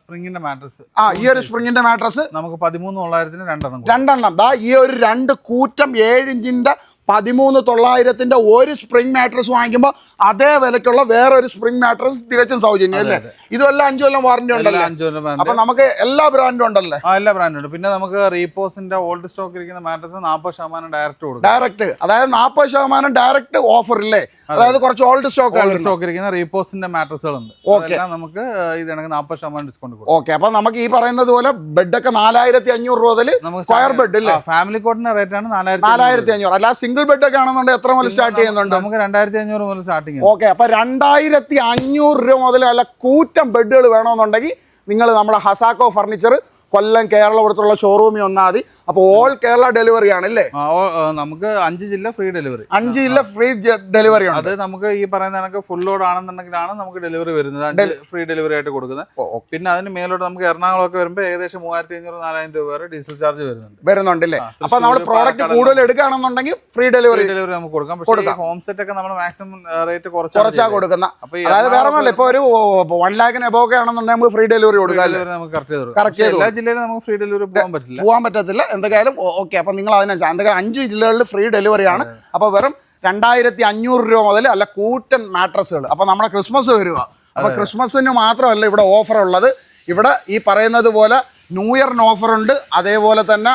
സ്പ്രിങ്ങിന്റെ മാട്രസ് ആ ഈ ഒരു സ്പ്രിങ്ങിന്റെ മാട്രസ് നമുക്ക് പതിമൂന്ന് തൊള്ളായിരത്തിന് രണ്ടെണ്ണം. രണ്ടെണ്ണം. ദാ ഈ ഒരു രണ്ട് കൂറ്റം ഏഴ് ഇഞ്ചിന്റെ പതിമൂന്ന് തൊള്ളായിരത്തിന്റെ ഒരു സ്പ്രിംഗ് മാട്രസ് വാങ്ങിക്കുമ്പോൾ അതേ വിലക്കുള്ള വേറെ ഒരു സ്പ്രിംഗ് മാട്രസ് തികച്ചും സൗജന്യം അല്ലേ? ഇതുമെല്ലാം അഞ്ചു കൊല്ലം വാറന്റി ഉണ്ടല്ലോ? അഞ്ചു കൊല്ലം. അപ്പൊ നമുക്ക് എല്ലാ ബ്രാൻഡും ഉണ്ടല്ലേ? ആ എല്ലാ ബ്രാൻഡും ഉണ്ട്. പിന്നെ നമുക്ക് റീപോസിന്റെ ഓൾഡ് സ്റ്റോക്ക് ഇരിക്കുന്ന മാട്രസ് നാൽപ്പത് ശതമാനം ഡയറക്റ്റ് കൊടുക്കും. ഡയറക്റ്റ് അതായത് നാൽപ്പത് ശതമാനം ഡയറക്റ്റ് ഓഫർ ഇല്ലേ? അതായത് കുറച്ച് ഓൾഡ് സ്റ്റോക്ക് ഓൾഡ് സ്റ്റോക്ക് ഇരിക്കുന്ന റീപോസിന്റെ മാട്രസുകളുണ്ട് അതെല്ലാം നമുക്ക് ഇത് കണക്ക് നാൽപ്പത് ശതമാനം ഡിസ്കൗണ്ട് കൊടുക്കും. ഓക്കെ അപ്പൊ നമുക്ക് ഈ പറയുന്നത് പോലെ ബെഡൊക്കെ നാലായിരത്തി അഞ്ഞൂറ് രൂപ മുതൽ സ്ക്വയർ ബെഡ് ഇല്ലേ? ഫാമിലി കോട്ടിന്റെ റേറ്റ് ആണ് നാലായിരത്തി നാലായിരത്തി അഞ്ഞൂറ്. അല്ല സിംഗിൾ ബെഡ് ഒക്കെ ആണെന്നുണ്ടെങ്കിൽ എത്ര മുതൽ സ്റ്റാർട്ട് ചെയ്യുന്നുണ്ട്? നമുക്ക് രണ്ടായിരത്തി അഞ്ഞൂറ് മുതൽ സ്റ്റാർട്ടിങ് ഓക്കെ അപ്പൊ രണ്ടായിരത്തി അഞ്ഞൂറ് രൂപ മുതൽ അല്ല കൂറ്റം ബെഡുകൾ വേണമെന്നുണ്ടെങ്കിൽ നിങ്ങൾ നമ്മുടെ ഹസാക്കോ ഫർണിച്ചർ കൊല്ലം കേരളപുരത്തുള്ള ഷോറൂമിൽ വന്നാൽ മതി. അപ്പോൾ ഓൾ കേരള ഡെലിവറി ആണ് അല്ലേ നമുക്ക് അഞ്ച് ജില്ല ഫ്രീ ഡെലിവറി അഞ്ച് ജില്ല ഫ്രീ ഡെലിവറി ആണ് അത് നമുക്ക് ഈ പറയുന്ന കണക്ക് ഫുൾ ലോഡ് ആണെന്നുണ്ടെങ്കിലാണ് നമുക്ക് ഡെലിവറി വരുന്നത്. ഫ്രീ ഡെലിവറി ആയിട്ട് കൊടുക്കുന്നത്. പിന്നെ അതിന് മേലോട്ട് നമുക്ക് എറണാകുളം ഒക്കെ വരുമ്പോൾ ഏകദേശം മൂവായിരത്തി അഞ്ഞൂറ് നാലായിരം രൂപ വരെ ഡീസൽ ചാർജ് വരുന്നുണ്ട്. വരുന്നുണ്ട് അല്ലേ അപ്പൊ നമ്മൾ പ്രോഡക്റ്റ് കൂടുതൽ എടുക്കുകയാണെന്നുണ്ടെങ്കിൽ ഫ്രീ ഡെലിവറി ഡെലിവറി നമുക്ക് കൊടുക്കാം. പക്ഷേ ഹോം സെറ്റ് ഒക്കെ നമ്മൾ മാക്സിമം റേറ്റ് കുറച്ചാ കൊടുക്കുന്ന. അതായത് വേറെ ഒന്നുമല്ല. ഇപ്പൊ ഒരു വൺ ലാഖിന് എബോ ഒക്കെ ആണെന്നുണ്ടെങ്കിൽ നമുക്ക് ഫ്രീ ഡെലിവറി കൊടുക്കാം ഡെലിവറി നമുക്ക് കറക്റ്റ് ചെയ്ത് കൊടുക്കാം. ജില്ലയിലും നമുക്ക് ഫ്രീ ഡെലിവറി പോകാൻ പറ്റില്ല. പോകാൻ പറ്റത്തില്ല. എന്തായാലും ഓക്കെ അപ്പം നിങ്ങൾ അതിനനുസരിച്ച് എന്തൊക്കെ അഞ്ച് ജില്ലകളിൽ ഫ്രീ ഡെലിവറിയാണ് അപ്പോൾ വെറും രണ്ടായിരത്തി അഞ്ഞൂറ് രൂപ മുതൽ അല്ല കൂറ്റൻ മാട്രസുകൾ അപ്പോൾ നമ്മുടെ ക്രിസ്മസ് വരിക അപ്പോൾ ക്രിസ്മസിന് മാത്രമല്ല ഇവിടെ ഓഫർ ഉള്ളത്. ഇവിടെ ഈ പറയുന്നത് പോലെ ന്യൂ ഇയറിന് ഉണ്ട്. അതേപോലെ തന്നെ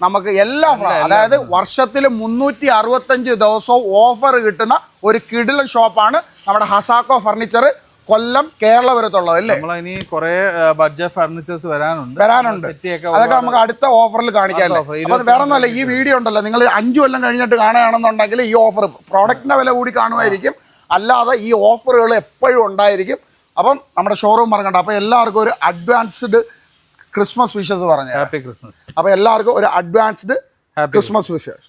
നമുക്ക് എല്ലാ അതായത് വർഷത്തിൽ മുന്നൂറ്റി അറുപത്തഞ്ച് ദിവസവും ഓഫർ കിട്ടുന്ന ഒരു കിടിലൻ ഷോപ്പാണ് നമ്മുടെ ഹസാക്കോ ഫർണിച്ചർ കൊല്ലം കേരളപുരത്തുള്ളത് അല്ലേ? നമ്മൾ ഇനി കുറെ ബഡ്ജറ്റ് ഫർണിച്ചേഴ്സ് വരാനുണ്ട്. വരാനുണ്ട്. അതൊക്കെ നമുക്ക് അടുത്ത ഓഫറിൽ കാണിക്കാമല്ലോ അപ്പൊ വേറെ ഒന്നല്ല ഈ വീഡിയോ ഉണ്ടല്ലോ. നിങ്ങൾ അഞ്ചു കൊല്ലം കഴിഞ്ഞിട്ട് കാണുകയാണെന്നുണ്ടെങ്കിൽ ഈ ഓഫർ പ്രോഡക്റ്റിന്റെ വില കൂടി കാണുമായിരിക്കും. അല്ലാതെ ഈ ഓഫറുകൾ എപ്പോഴും ഉണ്ടായിരിക്കും. അപ്പം നമ്മുടെ ഷോറൂം മറക്കണ്ട അപ്പോൾ എല്ലാവർക്കും ഒരു അഡ്വാൻസ്ഡ് ക്രിസ്മസ് വിഷസ് പറഞ്ഞു ഹാപ്പി ക്രിസ്മസ് അപ്പോൾ എല്ലാവർക്കും ഒരു അഡ്വാൻസ്ഡ് ഹാപ്പി ക്രിസ്മസ് വിഷസ്